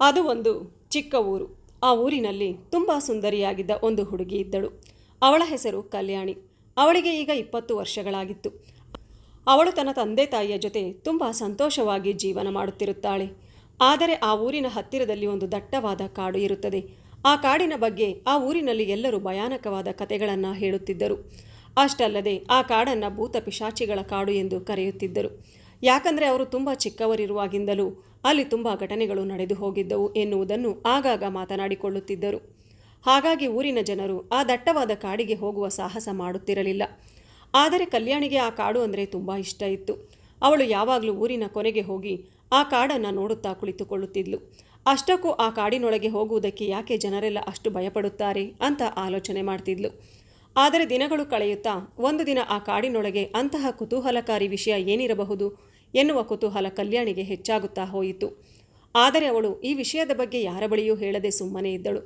ಅದು ಒಂದು ಚಿಕ್ಕ ಊರು. ಆ ಊರಿನಲ್ಲಿ ತುಂಬ ಸುಂದರಿಯಾಗಿದ್ದ ಒಂದು ಹುಡುಗಿ ಇದ್ದಳು. ಅವಳ ಹೆಸರು ಕಲ್ಯಾಣಿ. ಅವಳಿಗೆ ಈಗ ಇಪ್ಪತ್ತು ವರ್ಷಗಳಾಗಿತ್ತು. ಅವಳು ತನ್ನ ತಂದೆ ತಾಯಿಯ ಜೊತೆ ತುಂಬ ಸಂತೋಷವಾಗಿ ಜೀವನ ಮಾಡುತ್ತಿರುತ್ತಾಳೆ. ಆದರೆ ಆ ಊರಿನ ಹತ್ತಿರದಲ್ಲಿ ಒಂದು ದಟ್ಟವಾದ ಕಾಡು ಇರುತ್ತದೆ. ಆ ಕಾಡಿನ ಬಗ್ಗೆ ಆ ಊರಿನಲ್ಲಿ ಎಲ್ಲರೂ ಭಯಾನಕವಾದ ಕತೆಗಳನ್ನು ಹೇಳುತ್ತಿದ್ದರು. ಅಷ್ಟಲ್ಲದೆ ಆ ಕಾಡನ್ನು ಭೂತ ಪಿಶಾಚಿಗಳ ಕಾಡು ಎಂದು ಕರೆಯುತ್ತಿದ್ದರು. ಯಾಕಂದರೆ ಅವರು ತುಂಬ ಚಿಕ್ಕವರಿರುವಾಗಿಂದಲೂ ಅಲ್ಲಿ ತುಂಬ ಘಟನೆಗಳು ನಡೆದು ಹೋಗಿದ್ದವು ಎನ್ನುವುದನ್ನು ಆಗಾಗ ಮಾತನಾಡಿಕೊಳ್ಳುತ್ತಿದ್ದರು. ಹಾಗಾಗಿ ಊರಿನ ಜನರು ಆ ದಟ್ಟವಾದ ಕಾಡಿಗೆ ಹೋಗುವ ಸಾಹಸ ಮಾಡುತ್ತಿರಲಿಲ್ಲ. ಆದರೆ ಕಲ್ಯಾಣಿಗೆ ಆ ಕಾಡು ಅಂದರೆ ತುಂಬ ಇಷ್ಟ ಇತ್ತು. ಅವಳು ಯಾವಾಗಲೂ ಊರಿನ ಕೊನೆಗೆ ಹೋಗಿ ಆ ಕಾಡನ್ನು ನೋಡುತ್ತಾ ಕುಳಿತುಕೊಳ್ಳುತ್ತಿದ್ಲು. ಅಷ್ಟಕ್ಕೂ ಆ ಕಾಡಿನೊಳಗೆ ಹೋಗುವುದಕ್ಕೆ ಯಾಕೆ ಜನರೆಲ್ಲ ಅಷ್ಟು ಭಯಪಡುತ್ತಾರೆ ಅಂತ ಆಲೋಚನೆ ಮಾಡ್ತಿದ್ಲು. ಆದರೆ ದಿನಗಳು ಕಳೆಯುತ್ತಾ, ಒಂದು ದಿನ ಆ ಕಾಡಿನೊಳಗೆ ಅಂತಹ ಕುತೂಹಲಕಾರಿ ವಿಷಯ ಏನಿರಬಹುದು? ಎನ್ನುವ ಕುತೂಹಲ ಕಲ್ಯಾಣಿಗೆ ಹೆಚ್ಚಾಗುತ್ತಾ ಹೋಯಿತು. ಆದರೆ ಅವಳು ಈ ವಿಷಯದ ಬಗ್ಗೆ ಯಾರ ಬಳಿಯೂ ಹೇಳದೆ ಸುಮ್ಮನೆ ಇದ್ದಳು.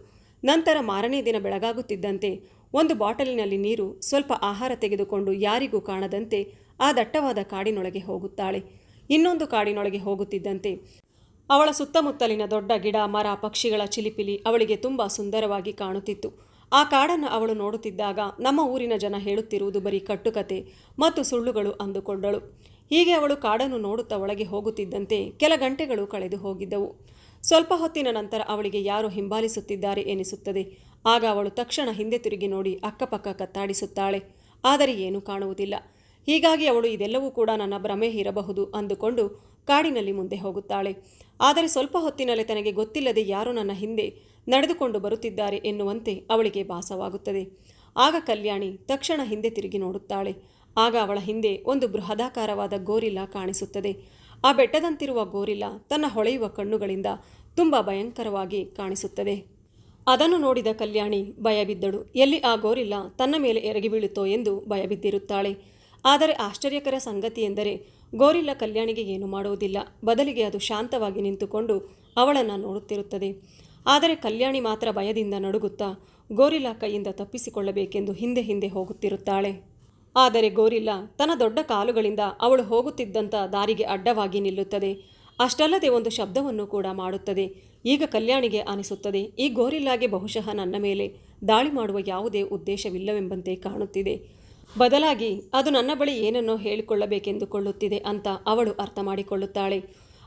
ನಂತರ ಮಾರನೇ ದಿನ ಬೆಳಗಾಗುತ್ತಿದ್ದಂತೆ ಒಂದು ಬಾಟಲಿನಲ್ಲಿ ನೀರು, ಸ್ವಲ್ಪ ಆಹಾರ ತೆಗೆದುಕೊಂಡು ಯಾರಿಗೂ ಕಾಣದಂತೆ ಆ ದಟ್ಟವಾದ ಕಾಡಿನೊಳಗೆ ಹೋಗುತ್ತಾಳೆ. ಇನ್ನೊಂದು ಕಾಡಿನೊಳಗೆ ಹೋಗುತ್ತಿದ್ದಂತೆ ಅವಳ ಸುತ್ತಮುತ್ತಲಿನ ದೊಡ್ಡ ಗಿಡ, ಮರ, ಪಕ್ಷಿಗಳ ಚಿಲಿಪಿಲಿ ಅವಳಿಗೆ ತುಂಬ ಸುಂದರವಾಗಿ ಕಾಣುತ್ತಿತ್ತು. ಆ ಕಾಡನ್ನು ಅವಳು ನೋಡುತ್ತಿದ್ದಾಗ ನಮ್ಮ ಊರಿನ ಜನ ಹೇಳುತ್ತಿರುವುದು ಬರೀ ಕಟ್ಟುಕತೆ ಮತ್ತು ಸುಳ್ಳುಗಳು ಅಂದುಕೊಂಡಳು. ಹೀಗೆ ಅವಳು ಕಾಡನ್ನು ನೋಡುತ್ತಾ ಒಳಗೆ ಹೋಗುತ್ತಿದ್ದಂತೆ ಕೆಲ ಗಂಟೆಗಳು ಕಳೆದು ಹೋಗಿದ್ದವು. ಸ್ವಲ್ಪ ಹೊತ್ತಿನ ನಂತರ ಅವಳಿಗೆ ಯಾರು ಹಿಂಬಾಲಿಸುತ್ತಿದ್ದಾರೆ ಎನಿಸುತ್ತದೆ. ಆಗ ಅವಳು ತಕ್ಷಣ ಹಿಂದೆ ತಿರುಗಿ ನೋಡಿ ಅಕ್ಕಪಕ್ಕ ಕತ್ತಾಡಿಸುತ್ತಾಳೆ. ಆದರೆ ಏನೂ ಕಾಣುವುದಿಲ್ಲ. ಹೀಗಾಗಿ ಅವಳು ಇದೆಲ್ಲವೂ ಕೂಡ ನನ್ನ ಭ್ರಮೆ ಇರಬಹುದು ಅಂದುಕೊಂಡು ಕಾಡಿನಲ್ಲಿ ಮುಂದೆ ಹೋಗುತ್ತಾಳೆ. ಆದರೆ ಸ್ವಲ್ಪ ಹೊತ್ತಿನಲ್ಲೇ ತನಗೆ ಗೊತ್ತಿಲ್ಲದೆ ಯಾರು ನನ್ನ ಹಿಂದೆ ನಡೆದುಕೊಂಡು ಬರುತ್ತಿದ್ದಾರೆ ಎನ್ನುವಂತೆ ಅವಳಿಗೆ ಭಾಸವಾಗುತ್ತದೆ. ಆಗ ಕಲ್ಯಾಣಿ ತಕ್ಷಣ ಹಿಂದೆ ತಿರುಗಿ ನೋಡುತ್ತಾಳೆ. ಆಗ ಅವಳ ಹಿಂದೆ ಒಂದು ಬೃಹದಾಕಾರವಾದ ಗೋರಿಲ್ಲ ಕಾಣಿಸುತ್ತದೆ. ಆ ಬೆಟ್ಟದಂತಿರುವ ಗೋರಿಲ್ಲ ತನ್ನ ಹೊಳೆಯುವ ಕಣ್ಣುಗಳಿಂದ ತುಂಬ ಭಯಂಕರವಾಗಿ ಕಾಣಿಸುತ್ತದೆ. ಅದನ್ನು ನೋಡಿದ ಕಲ್ಯಾಣಿ ಭಯಬಿದ್ದಳು. ಎಲ್ಲಿ ಆ ಗೋರಿಲ್ಲ ತನ್ನ ಮೇಲೆ ಎರಗಿ ಬೀಳುತ್ತೋ ಎಂದು ಭಯಬಿದ್ದಿರುತ್ತಾಳೆ. ಆದರೆ ಆಶ್ಚರ್ಯಕರ ಸಂಗತಿ ಎಂದರೆ ಗೋರಿಲ್ಲ ಕಲ್ಯಾಣಿಗೆ ಏನು ಮಾಡುವುದಿಲ್ಲ. ಬದಲಿಗೆ ಅದು ಶಾಂತವಾಗಿ ನಿಂತುಕೊಂಡು ಅವಳನ್ನು ನೋಡುತ್ತಿರುತ್ತದೆ. ಆದರೆ ಕಲ್ಯಾಣಿ ಮಾತ್ರ ಭಯದಿಂದ ನಡುಗುತ್ತಾ ಗೋರಿಲ್ಲ ಕೈಯಿಂದ ತಪ್ಪಿಸಿಕೊಳ್ಳಬೇಕೆಂದು ಹಿಂದೆ ಹಿಂದೆ ಹೋಗುತ್ತಿರುತ್ತಾಳೆ. ಆದರೆ ಗೋರಿಲ್ಲ, ತನ್ನ ದೊಡ್ಡ ಕಾಲುಗಳಿಂದ ಅವಳು ಹೋಗುತ್ತಿದ್ದಂಥ ದಾರಿಗೆ ಅಡ್ಡವಾಗಿ ನಿಲ್ಲುತ್ತದೆ. ಅಷ್ಟಲ್ಲದೆ ಒಂದು ಶಬ್ದವನ್ನು ಕೂಡ ಮಾಡುತ್ತದೆ. ಈಗ ಕಲ್ಯಾಣಿಗೆ ಅನಿಸುತ್ತದೆ. ಈ ಗೋರಿಲ್ಲಾಗೆ ಬಹುಶಃ ನನ್ನ ಮೇಲೆ ದಾಳಿ ಮಾಡುವ ಯಾವುದೇ ಉದ್ದೇಶವಿಲ್ಲವೆಂಬಂತೆ ಕಾಣುತ್ತಿದೆ. ಬದಲಾಗಿ ಅದು ನನ್ನ ಬಳಿ ಏನನ್ನೋ ಹೇಳಿಕೊಳ್ಳಬೇಕೆಂದುಕೊಳ್ಳುತ್ತಿದೆ ಅಂತ ಅವಳು ಅರ್ಥ ಮಾಡಿಕೊಳ್ಳುತ್ತಾಳೆ.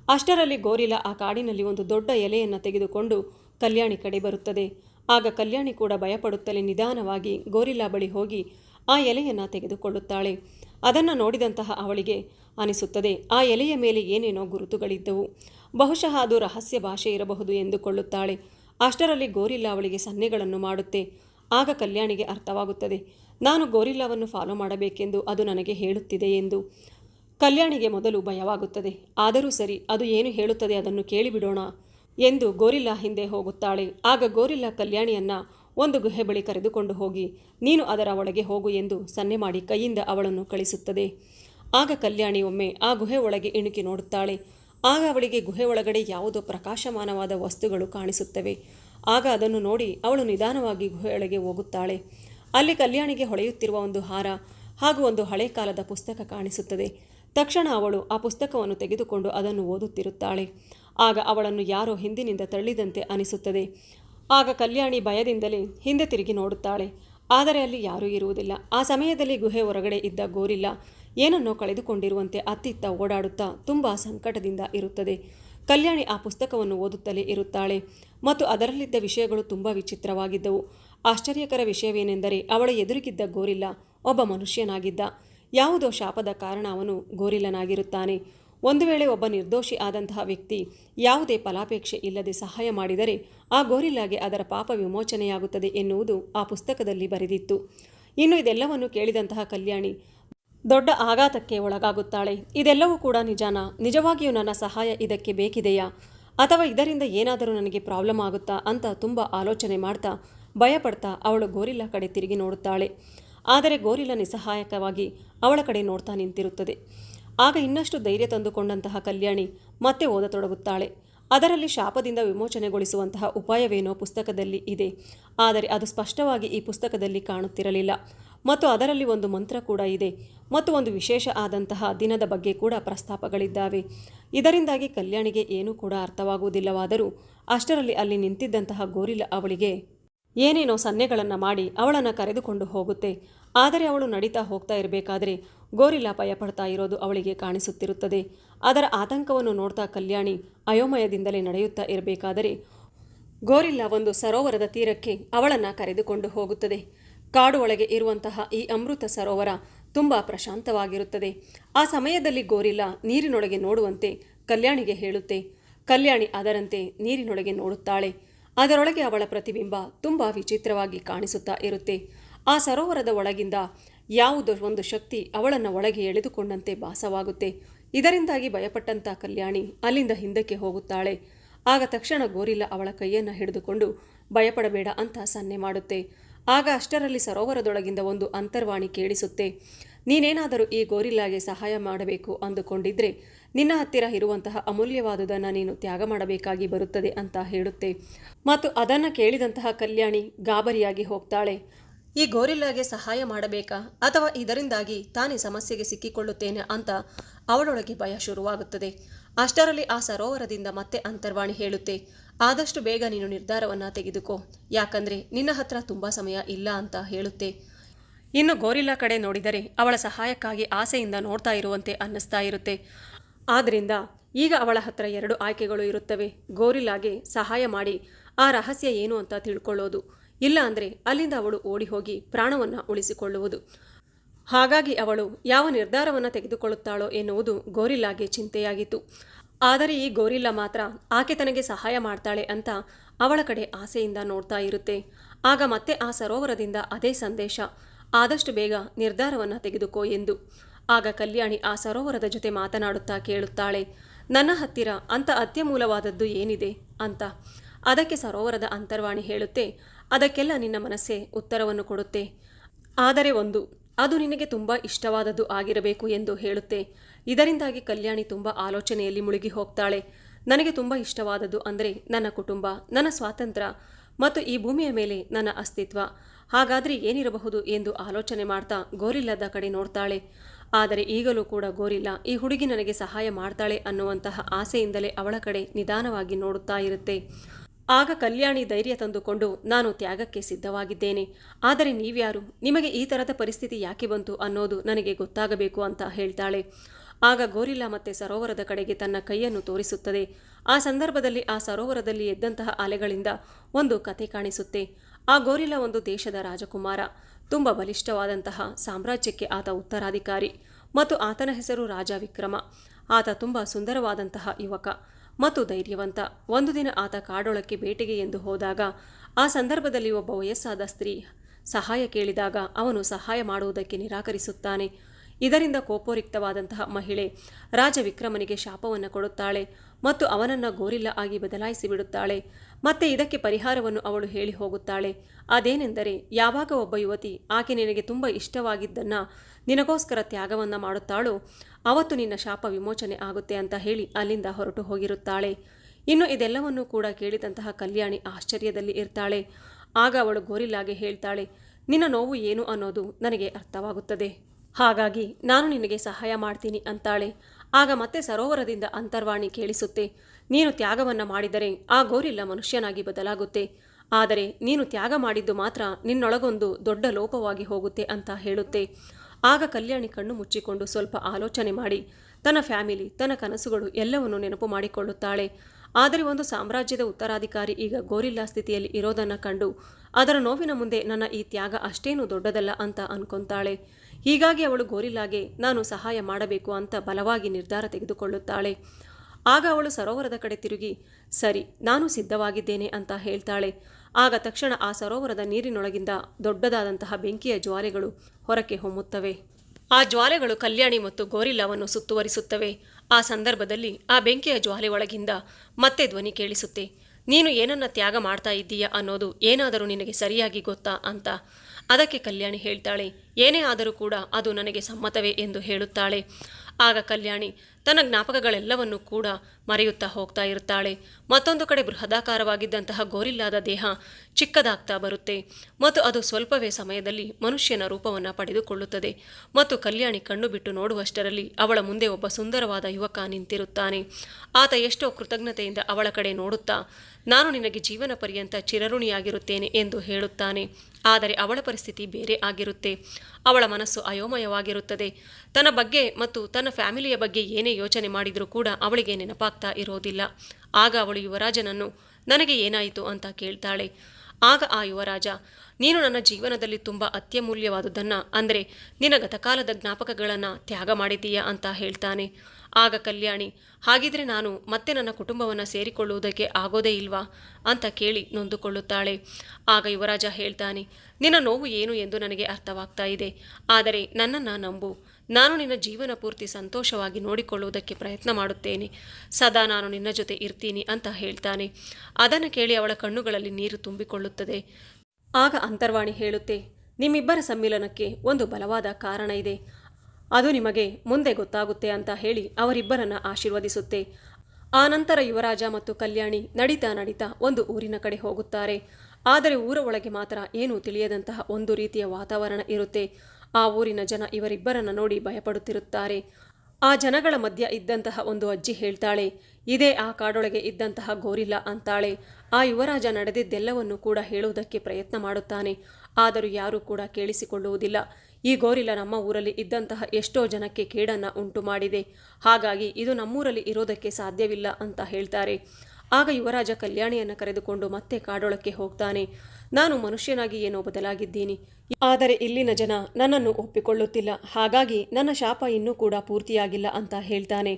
ಅಷ್ಟರಲ್ಲಿ ಗೋರಿಲ ಆ ಕಾಡಿನಲ್ಲಿ ಒಂದು ದೊಡ್ಡ ಎಲೆಯನ್ನು ತೆಗೆದುಕೊಂಡು ಕಲ್ಯಾಣಿ ಕಡೆ ಬರುತ್ತದೆ. ಆಗ ಕಲ್ಯಾಣಿ ಕೂಡ ಭಯಪಡುತ್ತಲೇ ನಿಧಾನವಾಗಿ ಗೋರಿಲಾ ಬಳಿ ಹೋಗಿ ಆ ಎಲೆಯನ್ನು ತೆಗೆದುಕೊಳ್ಳುತ್ತಾಳೆ. ಅದನ್ನು ನೋಡಿದಂತಹ ಅವಳಿಗೆ ಅನಿಸುತ್ತದೆ, ಆ ಎಲೆಯ ಮೇಲೆ ಏನೇನೋ ಗುರುತುಗಳಿದ್ದವು. ಬಹುಶಃ ಅದು ರಹಸ್ಯ ಭಾಷೆ ಇರಬಹುದು ಎಂದುಕೊಳ್ಳುತ್ತಾಳೆ. ಅಷ್ಟರಲ್ಲಿ ಗೋರಿಲ್ಲ ಅವಳಿಗೆ ಸನ್ನೆಗಳನ್ನು ಮಾಡುತ್ತೆ. ಆಗ ಕಲ್ಯಾಣಿಗೆ ಅರ್ಥವಾಗುತ್ತದೆ, ನಾನು ಗೋರಿಲ್ಲಾವನ್ನು ಫಾಲೋ ಮಾಡಬೇಕೆಂದು ಅದು ನನಗೆ ಹೇಳುತ್ತಿದೆ ಎಂದು. ಕಲ್ಯಾಣಿಗೆ ಮೊದಲು ಭಯವಾಗುತ್ತದೆ, ಆದರೂ ಸರಿ, ಅದು ಏನು ಹೇಳುತ್ತದೆ ಅದನ್ನು ಕೇಳಿಬಿಡೋಣ ಎಂದು ಗೋರಿಲ್ಲಾ ಹಿಂದೆ ಹೋಗುತ್ತಾಳೆ. ಆಗ ಗೋರಿಲ್ಲಾ ಕಲ್ಯಾಣಿಯನ್ನ ಒಂದು ಗುಹೆ ಬಳಿ ಕರೆದುಕೊಂಡು ಹೋಗಿ, ನೀನು ಅದರ ಒಳಗೆ ಹೋಗು ಎಂದು ಸನ್ನೆ ಮಾಡಿ ಕೈಯಿಂದ ಅವಳನ್ನು ಕಳಿಸುತ್ತದೆ. ಆಗ ಕಲ್ಯಾಣಿ ಒಮ್ಮೆ ಆ ಗುಹೆ ಒಳಗೆ ಇಣುಕಿ ನೋಡುತ್ತಾಳೆ. ಆಗ ಅವಳಿಗೆ ಗುಹೆ ಒಳಗಡೆ ಯಾವುದೋ ಪ್ರಕಾಶಮಾನವಾದ ವಸ್ತುಗಳು ಕಾಣಿಸುತ್ತವೆ. ಆಗ ಅದನ್ನು ನೋಡಿ ಅವಳು ನಿಧಾನವಾಗಿ ಗುಹೆಯೊಳಗೆ ಹೋಗುತ್ತಾಳೆ. ಅಲ್ಲಿ ಕಲ್ಯಾಣಿಗೆ ಹೊಳೆಯುತ್ತಿರುವ ಒಂದು ಹಾರ ಹಾಗೂ ಒಂದು ಹಳೆ ಕಾಲದ ಪುಸ್ತಕ ಕಾಣಿಸುತ್ತದೆ. ತಕ್ಷಣ ಅವಳು ಆ ಪುಸ್ತಕವನ್ನು ತೆಗೆದುಕೊಂಡು ಅದನ್ನು ಓದುತ್ತಿರುತ್ತಾಳೆ. ಆಗ ಅವಳನ್ನು ಯಾರೋ ಹಿಂದಿನಿಂದ ತಳ್ಳಿದಂತೆ ಅನಿಸುತ್ತದೆ. ಆಗ ಕಲ್ಯಾಣಿ ಭಯದಿಂದಲೇ ಹಿಂದೆ ತಿರುಗಿ ನೋಡುತ್ತಾಳೆ. ಆದರೆ ಅಲ್ಲಿ ಯಾರೂ ಇರುವುದಿಲ್ಲ. ಆ ಸಮಯದಲ್ಲಿ ಗುಹೆ ಹೊರಗಡೆ ಇದ್ದ ಗೋರಿಲ್ಲ ಏನನ್ನೋ ಕಳೆದುಕೊಂಡಿರುವಂತೆ ಅತ್ತಿತ್ತ ಓಡಾಡುತ್ತಾ ತುಂಬ ಸಂಕಟದಿಂದ ಇರುತ್ತದೆ. ಕಲ್ಯಾಣಿ ಆ ಪುಸ್ತಕವನ್ನು ಓದುತ್ತಲೇ ಇರುತ್ತಾಳೆ. ಮತ್ತು ಅದರಲ್ಲಿದ್ದ ವಿಷಯಗಳು ತುಂಬ ವಿಚಿತ್ರವಾಗಿದ್ದವು. ಆಶ್ಚರ್ಯಕರ ವಿಷಯವೇನೆಂದರೆ ಅವಳ ಎದುರಿಗಿದ್ದ ಗೋರಿಲ್ಲ. ಒಬ್ಬ ಮನುಷ್ಯನಾಗಿದ್ದ. ಯಾವುದೋ ಶಾಪದ ಕಾರಣ ಅವನು ಗೋರಿಲ್ಲನಾಗಿರುತ್ತಾನೆ. ಒಂದು ವೇಳೆ ಒಬ್ಬ ನಿರ್ದೋಷಿ ಆದಂತಹ ವ್ಯಕ್ತಿ ಯಾವುದೇ ಫಲಾಪೇಕ್ಷೆ ಇಲ್ಲದೆ ಸಹಾಯ ಮಾಡಿದರೆ ಆ ಗೋರಿಲ್ಲಾಗೆ ಅದರ ಪಾಪ ವಿಮೋಚನೆಯಾಗುತ್ತದೆ ಎನ್ನುವುದು ಆ ಪುಸ್ತಕದಲ್ಲಿ ಬರೆದಿತ್ತು. ಇನ್ನು ಇದೆಲ್ಲವನ್ನು ಕೇಳಿದಂತಹ ಕಲ್ಯಾಣಿ ದೊಡ್ಡ ಆಘಾತಕ್ಕೆ ಒಳಗಾಗುತ್ತಾಳೆ. ಇದೆಲ್ಲವೂ ಕೂಡ ನಿಜಾನ. ನಿಜವಾಗಿಯೂ ನನ್ನ ಸಹಾಯ ಇದಕ್ಕೆ ಬೇಕಿದೆಯಾ? ಅಥವಾ ಇದರಿಂದ ಏನಾದರೂ ನನಗೆ ಪ್ರಾಬ್ಲಮ್ ಆಗುತ್ತಾ ಅಂತ ತುಂಬ ಆಲೋಚನೆ ಮಾಡ್ತಾ ಭಯಪಡ್ತಾ ಅವಳು ಗೋರಿಲ್ಲ ಕಡೆ ತಿರುಗಿ ನೋಡುತ್ತಾಳೆ. ಆದರೆ ಗೋರಿಲ್ಲ ನಿಸ್ಸಹಾಯಕವಾಗಿ ಅವಳ ಕಡೆ ನೋಡ್ತಾ ನಿಂತಿರುತ್ತದೆ. ಆಗ ಇನ್ನಷ್ಟು ಧೈರ್ಯ ತಂದುಕೊಂಡಂತಹ ಕಲ್ಯಾಣಿ ಮತ್ತೆ ಓದತೊಡಗುತ್ತಾಳೆ. ಅದರಲ್ಲಿ ಶಾಪದಿಂದ ವಿಮೋಚನೆಗೊಳಿಸುವಂತಹ ಉಪಾಯವೇನೋ ಪುಸ್ತಕದಲ್ಲಿ ಇದೆ. ಆದರೆ ಅದು ಸ್ಪಷ್ಟವಾಗಿ ಈ ಪುಸ್ತಕದಲ್ಲಿ ಕಾಣುತ್ತಿರಲಿಲ್ಲ. ಮತ್ತು ಅದರಲ್ಲಿ ಒಂದು ಮಂತ್ರ ಕೂಡ ಇದೆ. ಮತ್ತು ಒಂದು ವಿಶೇಷ ಆದಂತಹ ದಿನದ ಬಗ್ಗೆ ಕೂಡ ಪ್ರಸ್ತಾಪಗಳಿದ್ದಾವೆ. ಇದರಿಂದಾಗಿ ಕಲ್ಯಾಣಿಗೆ ಏನೂ ಕೂಡ ಅರ್ಥವಾಗುವುದಿಲ್ಲವಾದರೂ ಅಷ್ಟರಲ್ಲಿ ಅಲ್ಲಿ ನಿಂತಿದ್ದಂತಹ ಗೋರಿಲ್ಲ ಅವಳಿಗೆ ಏನೇನೋ ಸನ್ನೆಗಳನ್ನು ಮಾಡಿ ಅವಳನ್ನು ಕರೆದುಕೊಂಡು ಹೋಗುತ್ತೆ. ಆದರೆ ಅವಳು ನಡೀತಾ ಹೋಗ್ತಾ ಇರಬೇಕಾದ್ರೆ ಗೋರಿಲ್ಲ ಭಯಪಡ್ತಾ ಇರೋದು ಅವಳಿಗೆ ಕಾಣಿಸುತ್ತಿರುತ್ತದೆ. ಅದರ ಆತಂಕವನ್ನು ನೋಡ್ತಾ ಕಲ್ಯಾಣಿ ಅಯೋಮಯದಿಂದಲೇ ನಡೆಯುತ್ತಾ ಇರಬೇಕಾದರೆ ಗೋರಿಲ್ಲಾ ಒಂದು ಸರೋವರದ ತೀರಕ್ಕೆ ಅವಳನ್ನು ಕರೆದುಕೊಂಡು ಹೋಗುತ್ತದೆ. ಕಾಡು ಒಳಗೆ ಇರುವಂತಹ ಈ ಅಮೃತ ಸರೋವರ ತುಂಬ ಪ್ರಶಾಂತವಾಗಿರುತ್ತದೆ. ಆ ಸಮಯದಲ್ಲಿ ಗೋರಿಲ್ಲ ನೀರಿನೊಳಗೆ ನೋಡುವಂತೆ ಕಲ್ಯಾಣಿಗೆ ಹೇಳುತ್ತೆ. ಕಲ್ಯಾಣಿ ಅದರಂತೆ ನೀರಿನೊಳಗೆ ನೋಡುತ್ತಾಳೆ. ಅದರೊಳಗೆ ಅವಳ ಪ್ರತಿಬಿಂಬ ತುಂಬ ವಿಚಿತ್ರವಾಗಿ ಕಾಣಿಸುತ್ತಾ ಇರುತ್ತೆ. ಆ ಸರೋವರದ ಒಳಗಿಂದ ಯಾವುದೋ ಒಂದು ಶಕ್ತಿ ಅವಳನ್ನು ಒಳಗೆ ಎಳೆದುಕೊಂಡಂತೆ ಭಾಸವಾಗುತ್ತೆ. ಇದರಿಂದಾಗಿ ಭಯಪಟ್ಟಂತ ಕಲ್ಯಾಣಿ ಅಲ್ಲಿಂದ ಹಿಂದಕ್ಕೆ ಹೋಗುತ್ತಾಳೆ. ಆಗ ತಕ್ಷಣ ಗೋರಿಲ್ಲ ಅವಳ ಕೈಯನ್ನು ಹಿಡಿದುಕೊಂಡು, ಭಯಪಡಬೇಡ ಅಂತ ಸನ್ನೆ ಮಾಡುತ್ತೆ. ಆಗ ಅಷ್ಟರಲ್ಲಿ ಸರೋವರದೊಳಗಿಂದ ಒಂದು ಅಂತರ್ವಾಣಿ ಕೇಳಿಸುತ್ತೆ. ನೀನೇನಾದರೂ ಈ ಗೋರಿಲ್ಲಾಗೆ ಸಹಾಯ ಮಾಡಬೇಕು ಅಂದುಕೊಂಡಿದ್ರೆ, ನಿನ್ನ ಹತ್ತಿರ ಇರುವಂತಹ ಅಮೂಲ್ಯವಾದುದನ್ನು ನೀನು ತ್ಯಾಗ ಮಾಡಬೇಕಾಗಿ ಬರುತ್ತದೆ ಅಂತ ಹೇಳುತ್ತೆ. ಮತ್ತು ಅದನ್ನು ಕೇಳಿದಂತಹ ಕಲ್ಯಾಣಿ ಗಾಬರಿಯಾಗಿ ಹೋಗ್ತಾಳೆ. ಈ ಗೋರಿಲ್ಲಾಗೆ ಸಹಾಯ ಮಾಡಬೇಕಾ? ಅಥವಾ ಇದರಿಂದಾಗಿ ತಾನೇ ಸಮಸ್ಯೆಗೆ ಸಿಕ್ಕಿಕೊಳ್ಳುತ್ತೇನೆ ಅಂತ ಅವಳೊಳಗೆ ಭಯ ಶುರುವಾಗುತ್ತದೆ. ಅಷ್ಟರಲ್ಲಿ ಆ ಸರೋವರದಿಂದ ಮತ್ತೆ ಅಂತರ್ವಾಣಿ ಹೇಳುತ್ತೆ. ಆದಷ್ಟು ಬೇಗ ನೀನು ನಿರ್ಧಾರವನ್ನು ತೆಗೆದುಕೋ. ಯಾಕಂದ್ರೆ ನಿನ್ನ ಹತ್ರ ತುಂಬ ಸಮಯ ಇಲ್ಲ ಅಂತ ಹೇಳುತ್ತೆ. ಇನ್ನು ಗೋರಿಲ್ಲಾ ಕಡೆ ನೋಡಿದರೆ ಅವಳ ಸಹಾಯಕ್ಕಾಗಿ ಆಸೆಯಿಂದ ನೋಡ್ತಾ ಇರುವಂತೆ ಅನ್ನಿಸ್ತಾ ಇರುತ್ತೆ. ಆದ್ದರಿಂದ ಈಗ ಅವಳ ಹತ್ರ ಎರಡು ಆಯ್ಕೆಗಳು ಇರುತ್ತವೆ. ಗೋರಿಲ್ಲಾಗೆ ಸಹಾಯ ಮಾಡಿ ಆ ರಹಸ್ಯ ಏನು ಅಂತ ತಿಳ್ಕೊಳ್ಳೋದು. ಇಲ್ಲ ಅಂದರೆ ಅಲ್ಲಿಂದ ಅವಳು ಓಡಿ ಹೋಗಿ ಪ್ರಾಣವನ್ನು ಉಳಿಸಿಕೊಳ್ಳುವುದು. ಹಾಗಾಗಿ ಅವಳು ಯಾವ ನಿರ್ಧಾರವನ್ನು ತೆಗೆದುಕೊಳ್ಳುತ್ತಾಳೋ ಎನ್ನುವುದು ಗೋರಿಲ್ಲಾಗೆ ಚಿಂತೆಯಾಗಿತ್ತು. ಆದರೆ ಈ ಗೋರಿಲ್ಲ ಮಾತ್ರ ಆಕೆ ತನಗೆ ಸಹಾಯ ಮಾಡ್ತಾಳೆ ಅಂತ ಅವಳ ಕಡೆ ಆಸೆಯಿಂದ ನೋಡ್ತಾ ಇರುತ್ತೆ. ಆಗ ಮತ್ತೆ ಆ ಸರೋವರದಿಂದ ಅದೇ ಸಂದೇಶ, ಆದಷ್ಟು ಬೇಗ ನಿರ್ಧಾರವನ್ನು ತೆಗೆದುಕೋ ಎಂದು. ಆಗ ಕಲ್ಯಾಣಿ ಆ ಸರೋವರದ ಜೊತೆ ಮಾತನಾಡುತ್ತಾ ಕೇಳುತ್ತಾಳೆ, ನನ್ನ ಹತ್ತಿರ ಅಂತ ಅತ್ಯಮೂಲವಾದದ್ದು ಏನಿದೆ? ಅಂತ. ಅದಕ್ಕೆ ಸರೋವರದ ಅಂತರ್ವಾಣಿ ಹೇಳುತ್ತೆ ಅದಕ್ಕೆಲ್ಲ ನಿನ್ನ ಮನಸ್ಸೇ ಉತ್ತರವನ್ನು ಕೊಡುತ್ತೆ. ಆದರೆ ಒಂದು, ಅದು ನಿನಗೆ ತುಂಬ ಇಷ್ಟವಾದದ್ದು ಆಗಿರಬೇಕು ಎಂದು ಹೇಳುತ್ತೆ. ಇದರಿಂದಾಗಿ ಕಲ್ಯಾಣಿ ತುಂಬ ಆಲೋಚನೆಯಲ್ಲಿ ಮುಳುಗಿ ಹೋಗ್ತಾಳೆ. ನನಗೆ ತುಂಬ ಇಷ್ಟವಾದದ್ದು ಅಂದರೆ ನನ್ನ ಕುಟುಂಬ, ನನ್ನ ಸ್ವಾತಂತ್ರ್ಯ ಮತ್ತು ಈ ಭೂಮಿಯ ಮೇಲೆ ನನ್ನ ಅಸ್ತಿತ್ವ. ಹಾಗಾದರೆ ಏನಿರಬಹುದು ಎಂದು ಆಲೋಚನೆ ಮಾಡ್ತಾ ಗೋರಿಲ್ಲದ ಕಡೆ ನೋಡ್ತಾಳೆ. ಆದರೆ ಈಗಲೂ ಕೂಡ ಗೋರಿಲ್ಲ, ಈ ಹುಡುಗಿ ನನಗೆ ಸಹಾಯ ಮಾಡ್ತಾಳೆ ಅನ್ನುವಂತಹ ಆಸೆಯಿಂದಲೇ ಅವಳ ಕಡೆ ನಿಧಾನವಾಗಿ ನೋಡುತ್ತಾ ಇರುತ್ತೆ. ಆಗ ಕಲ್ಯಾಣಿ ಧೈರ್ಯ ತಂದುಕೊಂಡು ನಾನು ತ್ಯಾಗಕ್ಕೆ ಸಿದ್ಧವಾಗಿದ್ದೇನೆ. ಆದರೆ ನೀವ್ಯಾರು? ನಿಮಗೆ ಈ ಥರದ ಪರಿಸ್ಥಿತಿ ಯಾಕೆ ಬಂತು ಅನ್ನೋದು ನನಗೆ ಗೊತ್ತಾಗಬೇಕು ಅಂತ ಹೇಳ್ತಾಳೆ. ಆಗ ಗೋರಿಲ್ಲ ಮತ್ತೆ ಸರೋವರದ ಕಡೆಗೆ ತನ್ನ ಕೈಯನ್ನು ತೋರಿಸುತ್ತದೆ. ಆ ಸಂದರ್ಭದಲ್ಲಿ ಆ ಸರೋವರದಲ್ಲಿ ಎದ್ದಂತಹ ಅಲೆಗಳಿಂದ ಒಂದು ಕತೆ ಕಾಣಿಸುತ್ತೆ. ಆ ಗೋರಿಲ್ಲ ಒಂದು ದೇಶದ ರಾಜಕುಮಾರ. ತುಂಬ ಬಲಿಷ್ಠವಾದಂತಹ ಸಾಮ್ರಾಜ್ಯಕ್ಕೆ ಆತ ಉತ್ತರಾಧಿಕಾರಿ. ಮತ್ತು ಆತನ ಹೆಸರು ರಾಜ ವಿಕ್ರಮ. ಆತ ತುಂಬ ಸುಂದರವಾದಂತಹ ಯುವಕ. ಮತ್ತು ಧೈರ್ಯವಂತ. ಒಂದು ದಿನ ಆತ ಕಾಡೊಳಕ್ಕೆ ಬೇಟೆಗೆ ಎಂದು ಹೋದಾಗ ಆ ಸಂದರ್ಭದಲ್ಲಿ ಒಬ್ಬ ವಯಸ್ಸಾದ ಸ್ತ್ರೀ ಸಹಾಯ ಕೇಳಿದಾಗ ಅವನು ಸಹಾಯ ಮಾಡುವುದಕ್ಕೆ ನಿರಾಕರಿಸುತ್ತಾನೆ. ಇದರಿಂದ ಕೋಪೋರಿಕ್ತವಾದಂತಹ ಮಹಿಳೆ ರಾಜ ವಿಕ್ರಮನಿಗೆ ಶಾಪವನ್ನು ಕೊಡುತ್ತಾಳೆ ಮತ್ತು ಅವನನ್ನು ಗೋರಿಲ್ಲ ಆಗಿ ಬದಲಾಯಿಸಿ ಬಿಡುತ್ತಾಳೆ. ಮತ್ತೆ ಇದಕ್ಕೆ ಪರಿಹಾರವನ್ನು ಅವಳು ಹೇಳಿ ಹೋಗುತ್ತಾಳೆ. ಅದೇನೆಂದರೆ, ಯಾವಾಗ ಒಬ್ಬ ಯುವತಿ, ಆಕೆ ನಿನಗೆ ತುಂಬ ಇಷ್ಟವಾಗಿದ್ದನ್ನು, ನಿನಗೋಸ್ಕರ ತ್ಯಾಗವನ್ನು ಮಾಡುತ್ತಾಳೋ ಅವತ್ತು ನಿನ್ನ ಶಾಪ ವಿಮೋಚನೆ ಆಗುತ್ತೆ ಅಂತ ಹೇಳಿ ಅಲ್ಲಿಂದ ಹೊರಟು ಹೋಗಿರುತ್ತಾಳೆ. ಇನ್ನು ಇದೆಲ್ಲವನ್ನೂ ಕೂಡ ಕೇಳಿದಂತಹ ಕಲ್ಯಾಣಿ ಆಶ್ಚರ್ಯದಲ್ಲಿ ಇರ್ತಾಳೆ. ಆಗ ಅವಳು ಗೋರಿಲ್ಲಾಗೆ ಹೇಳ್ತಾಳೆ, ನಿನ್ನ ನೋವು ಏನು ಅನ್ನೋದು ನನಗೆ ಅರ್ಥವಾಗುತ್ತದೆ. ಹಾಗಾಗಿ ನಾನು ನಿನಗೆ ಸಹಾಯ ಮಾಡ್ತೀನಿ ಅಂತಾಳೆ. ಆಗ ಮತ್ತೆ ಸರೋವರದಿಂದ ಅಂತರ್ವಾಣಿ ಕೇಳಿಸುತ್ತೆ, ನೀನು ತ್ಯಾಗವನ್ನು ಮಾಡಿದರೆ ಆ ಗೋರಿಲ್ಲ ಮನುಷ್ಯನಾಗಿ ಬದಲಾಗುತ್ತೆ. ಆದರೆ ನೀನು ತ್ಯಾಗ ಮಾಡಿದ್ದು ಮಾತ್ರ ನಿನ್ನೊಳಗೊಂದು ದೊಡ್ಡ ಲೋಪವಾಗಿ ಹೋಗುತ್ತೆ ಅಂತ ಹೇಳುತ್ತೆ. ಆಗ ಕಲ್ಯಾಣಿ ಕಣ್ಣು ಮುಚ್ಚಿಕೊಂಡು ಸ್ವಲ್ಪ ಆಲೋಚನೆ ಮಾಡಿ, ತನ್ನ ಫ್ಯಾಮಿಲಿ, ತನ್ನ ಕನಸುಗಳು ಎಲ್ಲವನ್ನು ನೆನಪು ಮಾಡಿಕೊಳ್ಳುತ್ತಾಳೆ. ಆದರೆ ಒಂದು ಸಾಮ್ರಾಜ್ಯದ ಉತ್ತರಾಧಿಕಾರಿ ಈಗ ಗೋರಿಲ್ಲಾ ಸ್ಥಿತಿಯಲ್ಲಿ ಇರೋದನ್ನು ಕಂಡು, ಅದರ ನೋವಿನ ಮುಂದೆ ನನ್ನ ಈ ತ್ಯಾಗ ಅಷ್ಟೇನು ದೊಡ್ಡದಲ್ಲ ಅಂತ ಅನ್ಕೊಂತಾಳೆ. ಹೀಗಾಗಿ ಅವಳು ಗೋರಿಲ್ಲಾಗೆ ನಾನು ಸಹಾಯ ಮಾಡಬೇಕು ಅಂತ ಬಲವಾಗಿ ನಿರ್ಧಾರ ತೆಗೆದುಕೊಳ್ಳುತ್ತಾಳೆ. ಆಗ ಅವಳು ಸರೋವರದ ಕಡೆ ತಿರುಗಿ, ಸರಿ, ನಾನು ಸಿದ್ಧವಾಗಿದ್ದೇನೆ ಅಂತ ಹೇಳ್ತಾಳೆ. ಆಗ ತಕ್ಷಣ ಆ ಸರೋವರದ ನೀರಿನೊಳಗಿಂದ ದೊಡ್ಡದಾದಂತಹ ಬೆಂಕಿಯ ಜ್ವಾಲೆಗಳು ಹೊರಕ್ಕೆ ಹೊಮ್ಮುತ್ತವೆ. ಆ ಜ್ವಾಲೆಗಳು ಕಲ್ಯಾಣಿ ಮತ್ತು ಗೋರಿಲ್ಲವನ್ನು ಸುತ್ತುವರಿಸುತ್ತವೆ. ಆ ಸಂದರ್ಭದಲ್ಲಿ ಆ ಬೆಂಕಿಯ ಜ್ವಾಲೆ ಒಳಗಿಂದ ಮತ್ತೆ ಧ್ವನಿ ಕೇಳಿಸುತ್ತೆ. ನೀನು ಏನನ್ನ ತ್ಯಾಗ ಮಾಡ್ತಾ ಇದ್ದೀಯಾ ಅನ್ನೋದು ಏನಾದರೂ ನಿನಗೆ ಸರಿಯಾಗಿ ಗೊತ್ತಾ ಅಂತ ಅದಕ್ಕೆ ಕಲ್ಯಾಣಿ ಹೇಳ್ತಾಳೆ, ಏನೇ ಆದರೂ ಕೂಡ ಅದು ನನಗೆ ಸಮ್ಮತವೇ ಎಂದು ಹೇಳುತ್ತಾಳೆ. ಆಗ ಕಲ್ಯಾಣಿ ತನ್ನ ಜ್ಞಾಪಕಗಳೆಲ್ಲವನ್ನೂ ಕೂಡ ಮರೆಯುತ್ತಾ ಹೋಗ್ತಾ ಇರುತ್ತಾಳೆ ಮತ್ತೊಂದು ಕಡೆ ಬೃಹದಾಕಾರವಾಗಿದ್ದಂತಹ ಗೋರಿಲ್ಲಾದ ದೇಹ ಚಿಕ್ಕದಾಗ್ತಾ ಬರುತ್ತೆ ಮತ್ತು ಅದು ಸ್ವಲ್ಪವೇ ಸಮಯದಲ್ಲಿ ಮನುಷ್ಯನ ರೂಪವನ್ನು ಪಡೆದುಕೊಳ್ಳುತ್ತದೆ ಮತ್ತು ಕಲ್ಯಾಣಿ ಕಣ್ಣು ಬಿಟ್ಟು ನೋಡುವಷ್ಟರಲ್ಲಿ ಅವಳ ಮುಂದೆ ಒಬ್ಬ ಸುಂದರವಾದ ಯುವಕ ನಿಂತಿರುತ್ತಾನೆ. ಆತ ಎಷ್ಟೋ ಕೃತಜ್ಞತೆಯಿಂದ ಅವಳ ಕಡೆ ನೋಡುತ್ತಾ, ನಾನು ನಿನಗೆ ಜೀವನ ಪರ್ಯಂತ ಚಿರಋಣಿಯಾಗಿರುತ್ತೇನೆ ಎಂದು ಹೇಳುತ್ತಾನೆ. ಆದರೆ ಅವಳ ಪರಿಸ್ಥಿತಿ ಬೇರೆ ಆಗಿರುತ್ತೆ. ಅವಳ ಮನಸ್ಸು ಅಯೋಮಯವಾಗಿರುತ್ತದೆ. ತನ್ನ ಬಗ್ಗೆ ಮತ್ತು ತನ್ನ ಫ್ಯಾಮಿಲಿಯ ಬಗ್ಗೆ ಏನೇ ಯೋಚನೆ ಮಾಡಿದರೂ ಕೂಡ ಅವಳಿಗೆ ನೆನಪಾಗ್ತಾ ಇರೋದಿಲ್ಲ. ಆಗ ಅವಳು ಯುವರಾಜನನ್ನು, ನನಗೆ ಏನಾಯಿತು? ಅಂತ ಕೇಳ್ತಾಳೆ. ಆಗ ಆ ಯುವರಾಜ, ನೀನು ನನ್ನ ಜೀವನದಲ್ಲಿ ತುಂಬ ಅತ್ಯಮೂಲ್ಯವಾದುದನ್ನು, ಅಂದರೆ ನಿನ್ನ ಗತಕಾಲದ ಜ್ಞಾಪಕಗಳನ್ನು ತ್ಯಾಗ ಮಾಡಿದ್ದೀಯಾ? ಅಂತ ಹೇಳ್ತಾನೆ. ಆಗ ಕಲ್ಯಾಣಿ, ಹಾಗಿದ್ರೆ ನಾನು ಮತ್ತೆ ನನ್ನ ಕುಟುಂಬವನ್ನು ಸೇರಿಕೊಳ್ಳುವುದಕ್ಕೆ ಆಗೋದೇ ಇಲ್ವಾ? ಅಂತ ಕೇಳಿ ನೊಂದುಕೊಳ್ಳುತ್ತಾಳೆ. ಆಗ ಯುವರಾಜ ಹೇಳ್ತಾನೆ, ನಿನ್ನ ನೋವು ಏನು ಎಂದು ನನಗೆ ಅರ್ಥವಾಗ್ತಾ ಇದೆ. ಆದರೆ ನನ್ನನ್ನು ನಂಬು. ನಾನು ನಿನ್ನ ಜೀವನ ಪೂರ್ತಿ ಸಂತೋಷವಾಗಿ ನೋಡಿಕೊಳ್ಳುವುದಕ್ಕೆ ಪ್ರಯತ್ನ ಮಾಡುತ್ತೇನೆ. ಸದಾ ನಾನು ನಿನ್ನ ಜೊತೆ ಇರ್ತೀನಿ ಅಂತ ಹೇಳ್ತಾನೆ. ಅದನ್ನು ಕೇಳಿ ಅವಳ ಕಣ್ಣುಗಳಲ್ಲಿ ನೀರು ತುಂಬಿಕೊಳ್ಳುತ್ತದೆ. ಆಗ ಅಂತರ್ವಾಣಿ ಹೇಳುತ್ತೆ, ನಿಮ್ಮಿಬ್ಬರ ಸಮ್ಮಿಲನಕ್ಕೆ ಒಂದು ಬಲವಾದ ಕಾರಣ ಇದೆ. ಅದು ನಿಮಗೆ ಮುಂದೆ ಗೊತ್ತಾಗುತ್ತೆ ಅಂತ ಹೇಳಿ ಅವರಿಬ್ಬರನ್ನ ಆಶೀರ್ವದಿಸುತ್ತೆ. ಆನಂತರ ಯುವರಾಜ ಮತ್ತು ಕಲ್ಯಾಣಿ ನಡೀತಾ ನಡೀತಾ ಒಂದು ಊರಿನ ಕಡೆ ಹೋಗುತ್ತಾರೆ. ಆದರೆ ಊರ ಒಳಗೆ ಮಾತ್ರ ಏನೂ ತಿಳಿಯದಂತಹ ಒಂದು ರೀತಿಯ ವಾತಾವರಣ ಇರುತ್ತೆ. ಆ ಊರಿನ ಜನ ಇವರಿಬ್ಬರನ್ನ ನೋಡಿ ಭಯಪಡುತ್ತಿರುತ್ತಾರೆ. ಆ ಜನಗಳ ಮಧ್ಯ ಇದ್ದಂತಹ ಒಂದು ಅಜ್ಜಿ ಹೇಳ್ತಾಳೆ, ಇದೇ ಆ ಕಾಡೊಳಗೆ ಇದ್ದಂತಹ ಗೋರಿಲ್ಲ ಅಂತಾಳೆ. ಆ ಯುವರಾಜ ನಡೆದಿದ್ದೆಲ್ಲವನ್ನು ಕೂಡ ಹೇಳುವುದಕ್ಕೆ ಪ್ರಯತ್ನ ಮಾಡುತ್ತಾನೆ. ಆದರೂ ಯಾರೂ ಕೂಡ ಕೇಳಿಸಿಕೊಳ್ಳುವುದಿಲ್ಲ. ಈ ಗೋರಿಲ್ಲ ನಮ್ಮ ಊರಲ್ಲಿ ಇದ್ದಂತಹ ಎಷ್ಟೋ ಜನಕ್ಕೆ ಕೇಡನ್ನು ಉಂಟು ಮಾಡಿದೆ. ಹಾಗಾಗಿ ಇದು ನಮ್ಮೂರಲ್ಲಿ ಇರೋದಕ್ಕೆ ಸಾಧ್ಯವಿಲ್ಲ ಅಂತ ಹೇಳ್ತಾರೆ. ಆಗ ಯುವರಾಜ ಕಲ್ಯಾಣಿಯನ್ನು ಕರೆದುಕೊಂಡು ಮತ್ತೆ ಕಾಡೊಳಕ್ಕೆ ಹೋಗ್ತಾನೆ. ನಾನು ಮನುಷ್ಯನಾಗಿ ಏನೋ ಬದಲಾಗಿದ್ದೀನಿ. ಆದರೆ ಇಲ್ಲಿನ ಜನ ನನ್ನನ್ನು ಒಪ್ಪಿಕೊಳ್ಳುತ್ತಿಲ್ಲ. ಹಾಗಾಗಿ ನನ್ನ ಶಾಪ ಇನ್ನೂ ಕೂಡ ಪೂರ್ತಿಯಾಗಿಲ್ಲ ಅಂತ ಹೇಳ್ತಾನೆ.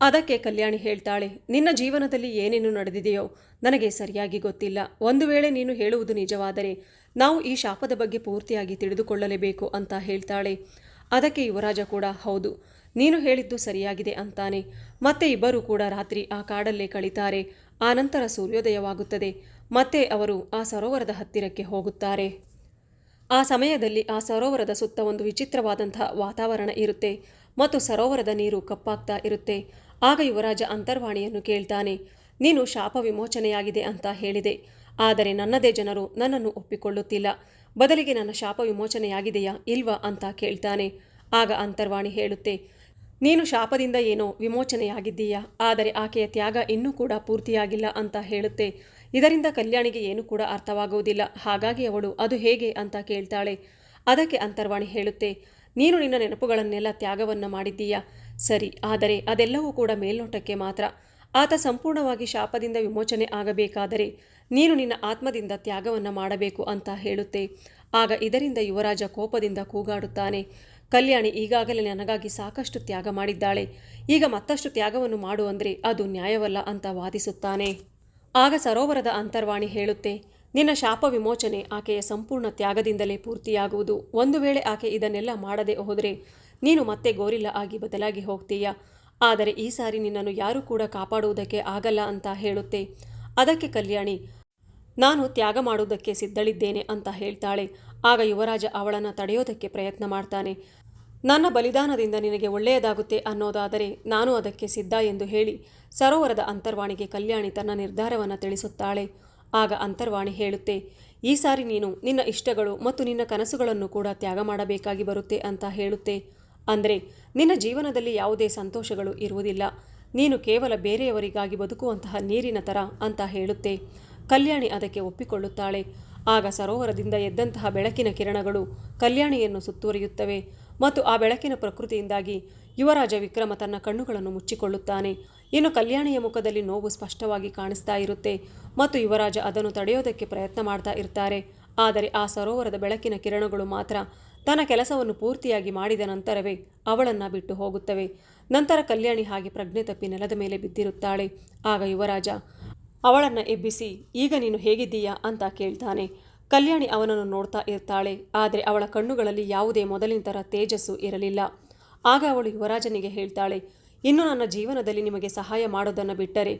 ಅದಕ್ಕೆ ಕಲ್ಯಾಣಿ ಹೇಳ್ತಾಳೆ, ನಿನ್ನ ಜೀವನದಲ್ಲಿ ಏನೇನು ನಡೆದಿದೆಯೋ ನನಗೆ ಸರಿಯಾಗಿ ಗೊತ್ತಿಲ್ಲ. ಒಂದು ವೇಳೆ ನೀನು ಹೇಳುವುದು ನಿಜವಾದರೆ ನಾವು ಈ ಶಾಪದ ಬಗ್ಗೆ ಪೂರ್ತಿಯಾಗಿ ತಿಳಿದುಕೊಳ್ಳಲೇಬೇಕು ಅಂತ ಹೇಳ್ತಾಳೆ. ಅದಕ್ಕೆ ಯುವರಾಜ ಕೂಡ, ಹೌದು, ನೀನು ಹೇಳಿದ್ದು ಸರಿಯಾಗಿದೆ ಅಂತಾನೆ. ಮತ್ತೆ ಇಬ್ಬರು ಕೂಡ ರಾತ್ರಿ ಆ ಕಾಡಲ್ಲೇ ಕಳೀತಾರೆ. ಆನಂತರ ಸೂರ್ಯೋದಯವಾಗುತ್ತದೆ. ಮತ್ತೆ ಅವರು ಆ ಸರೋವರದ ಹತ್ತಿರಕ್ಕೆ ಹೋಗುತ್ತಾರೆ. ಆ ಸಮಯದಲ್ಲಿ ಆ ಸರೋವರದ ಸುತ್ತ ಒಂದು ವಿಚಿತ್ರವಾದಂಥ ವಾತಾವರಣ ಇರುತ್ತೆ. ಮತ್ತು ಸರೋವರದ ನೀರು ಕಪ್ಪಾಗ್ತಾ ಇರುತ್ತೆ. ಆಗ ಯುವರಾಜ ಅಂತರ್ವಾಣಿಯನ್ನು ಕೇಳ್ತಾನೆ. ನೀನು ಶಾಪ ವಿಮೋಚನೆಯಾಗಿದೆ ಅಂತ ಹೇಳಿದೆ. ಆದರೆ ನನ್ನದೇ ಜನರು ನನ್ನನ್ನು ಒಪ್ಪಿಕೊಳ್ಳುತ್ತಿಲ್ಲ. ಬದಲಿಗೆ ನನ್ನ ಶಾಪ ವಿಮೋಚನೆಯಾಗಿದೆಯಾ ಇಲ್ವಾ ಅಂತ ಕೇಳ್ತಾನೆ. ಆಗ ಅಂತರ್ವಾಣಿ ಹೇಳುತ್ತೆ, ನೀನು ಶಾಪದಿಂದ ಏನೋ ವಿಮೋಚನೆಯಾಗಿದ್ದೀಯಾ? ಆದರೆ ಆಕೆಯ ತ್ಯಾಗ ಇನ್ನೂ ಕೂಡ ಪೂರ್ತಿಯಾಗಿಲ್ಲ ಅಂತ ಹೇಳುತ್ತೆ. ಇದರಿಂದ ಕಲ್ಯಾಣಿಗೆ ಏನು ಕೂಡ ಅರ್ಥವಾಗುವುದಿಲ್ಲ. ಹಾಗಾಗಿ ಅವಳು ಅದು ಹೇಗೆ ಅಂತ ಕೇಳ್ತಾಳೆ. ಅದಕ್ಕೆ ಅಂತರ್ವಾಣಿ ಹೇಳುತ್ತೆ, ನೀನು ನಿನ್ನ ನೆನಪುಗಳನ್ನೆಲ್ಲ ತ್ಯಾಗವನ್ನು ಮಾಡಿದ್ದೀಯಾ? ಸರಿ, ಆದರೆ ಅದೆಲ್ಲವೂ ಕೂಡ ಮೇಲ್ನೋಟಕ್ಕೆ ಮಾತ್ರ. ಆತ ಸಂಪೂರ್ಣವಾಗಿ ಶಾಪದಿಂದ ವಿಮೋಚನೆ ಆಗಬೇಕಾದರೆ ನೀನು ನಿನ್ನ ಆತ್ಮದಿಂದ ತ್ಯಾಗವನ್ನು ಮಾಡಬೇಕು ಅಂತ ಹೇಳುತ್ತೆ. ಆಗ ಇದರಿಂದ ಯುವರಾಜ ಕೋಪದಿಂದ ಕೂಗಾಡುತ್ತಾನೆ. ಕಲ್ಯಾಣಿ ಈಗಾಗಲೇ ನನಗಾಗಿ ಸಾಕಷ್ಟು ತ್ಯಾಗ ಮಾಡಿದ್ದಾಳೆ. ಈಗ ಮತ್ತಷ್ಟು ತ್ಯಾಗವನ್ನು ಮಾಡು ಅಂದರೆ ಅದು ನ್ಯಾಯವಲ್ಲ ಅಂತ ವಾದಿಸುತ್ತಾನೆ. ಆಗ ಸರೋವರದ ಅಂತರ್ವಾಣಿ ಹೇಳುತ್ತೆ, ನಿನ್ನ ಶಾಪ ವಿಮೋಚನೆ ಆಕೆಯ ಸಂಪೂರ್ಣ ತ್ಯಾಗದಿಂದಲೇ ಪೂರ್ತಿಯಾಗುವುದು. ಒಂದು ವೇಳೆ ಆಕೆ ಇದನ್ನೆಲ್ಲ ಮಾಡದೆ ಹೋದರೆ ನೀನು ಮತ್ತೆ ಗೋರಿಲ್ಲ ಆಗಿ ಬದಲಾಗಿ ಹೋಗ್ತೀಯಾ? ಆದರೆ ಈ ಸಾರಿ ನಿನ್ನನ್ನು ಯಾರೂ ಕೂಡ ಕಾಪಾಡುವುದಕ್ಕೆ ಆಗಲ್ಲ ಅಂತ ಹೇಳುತ್ತೆ. ಅದಕ್ಕೆ ಕಲ್ಯಾಣಿ, ನಾನು ತ್ಯಾಗ ಮಾಡುವುದಕ್ಕೆ ಸಿದ್ಧಳಿದ್ದೇನೆ ಅಂತ ಹೇಳ್ತಾಳೆ. ಆಗ ಯುವರಾಜ ಅವಳನ್ನು ತಡೆಯೋದಕ್ಕೆ ಪ್ರಯತ್ನ ಮಾಡ್ತಾನೆ. ನನ್ನ ಬಲಿದಾನದಿಂದ ನಿನಗೆ ಒಳ್ಳೆಯದಾಗುತ್ತೆ ಅನ್ನೋದಾದರೆ ನಾನು ಅದಕ್ಕೆ ಸಿದ್ಧ ಎಂದು ಹೇಳಿ ಸರೋವರದ ಅಂತರ್ವಾಣಿಗೆ ಕಲ್ಯಾಣಿ ತನ್ನ ನಿರ್ಧಾರವನ್ನು ತಿಳಿಸುತ್ತಾಳೆ. ಆಗ ಅಂತರ್ವಾಣಿ ಹೇಳುತ್ತೆ, ಈ ಸಾರಿ ನೀನು ನಿನ್ನ ಇಷ್ಟಗಳು ಮತ್ತು ನಿನ್ನ ಕನಸುಗಳನ್ನು ಕೂಡ ತ್ಯಾಗ ಮಾಡಬೇಕಾಗಿ ಬರುತ್ತೆ ಅಂತ ಹೇಳುತ್ತೆ. ಅಂದರೆ, ನಿನ್ನ ಜೀವನದಲ್ಲಿ ಯಾವುದೇ ಸಂತೋಷಗಳು ಇರುವುದಿಲ್ಲ. ನೀನು ಕೇವಲ ಬೇರೆಯವರಿಗಾಗಿ ಬದುಕುವಂತಹ ನೀರಿನ ಥರ ಅಂತ ಹೇಳುತ್ತೆ. ಕಲ್ಯಾಣಿ ಅದಕ್ಕೆ ಒಪ್ಪಿಕೊಳ್ಳುತ್ತಾಳೆ. ಆಗ ಸರೋವರದಿಂದ ಎದ್ದಂತಹ ಬೆಳಕಿನ ಕಿರಣಗಳು ಕಲ್ಯಾಣಿಯನ್ನು ಸುತ್ತುವರಿಯುತ್ತವೆ ಮತ್ತು ಆ ಬೆಳಕಿನ ಪ್ರಕೃತಿಯಿಂದಾಗಿ ಯುವರಾಜ ವಿಕ್ರಮ ತನ್ನ ಕಣ್ಣುಗಳನ್ನು ಮುಚ್ಚಿಕೊಳ್ಳುತ್ತಾನೆ. ಇನ್ನು ಕಲ್ಯಾಣಿಯ ಮುಖದಲ್ಲಿ ನೋವು ಸ್ಪಷ್ಟವಾಗಿ ಕಾಣಿಸ್ತಾ ಇರುತ್ತೆ ಮತ್ತು ಯುವರಾಜ ಅದನ್ನು ತಡೆಯೋದಕ್ಕೆ ಪ್ರಯತ್ನ ಮಾಡ್ತಾ ಇರ್ತಾರೆ. ಆದರೆ ಆ ಸರೋವರದ ಬೆಳಕಿನ ಕಿರಣಗಳು ಮಾತ್ರ ತನ್ನ ಕೆಲಸವನ್ನು ಪೂರ್ತಿಯಾಗಿ ಮಾಡಿದ ನಂತರವೇ ಅವಳನ್ನು ಬಿಟ್ಟು ಹೋಗುತ್ತವೆ. ನಂತರ ಕಲ್ಯಾಣಿ ಹಾಗೆ ಪ್ರಜ್ಞೆ ತಪ್ಪಿ ನೆಲದ ಮೇಲೆ ಬಿದ್ದಿರುತ್ತಾಳೆ. ಆಗ ಯುವರಾಜ, ಅವಳನ್ನು ಎಬ್ಬಿಸಿ, ಈಗ ನೀನು ಹೇಗಿದ್ದೀಯಾ ಅಂತ ಕೇಳ್ತಾನೆ. ಕಲ್ಯಾಣಿ ಅವನನ್ನು ನೋಡ್ತಾ ಇರ್ತಾಳೆ, ಆದರೆ ಅವಳ ಕಣ್ಣುಗಳಲ್ಲಿ ಯಾವುದೇ ಮೊದಲಿನ ಥರ ತೇಜಸ್ಸು ಇರಲಿಲ್ಲ. ಆಗ ಅವಳು ಯುವರಾಜನಿಗೆ ಹೇಳ್ತಾಳೆ, ಇನ್ನು ನನ್ನ ಜೀವನದಲ್ಲಿ ನಿಮಗೆ ಸಹಾಯ ಮಾಡೋದನ್ನು ಬಿಟ್ಟರೆ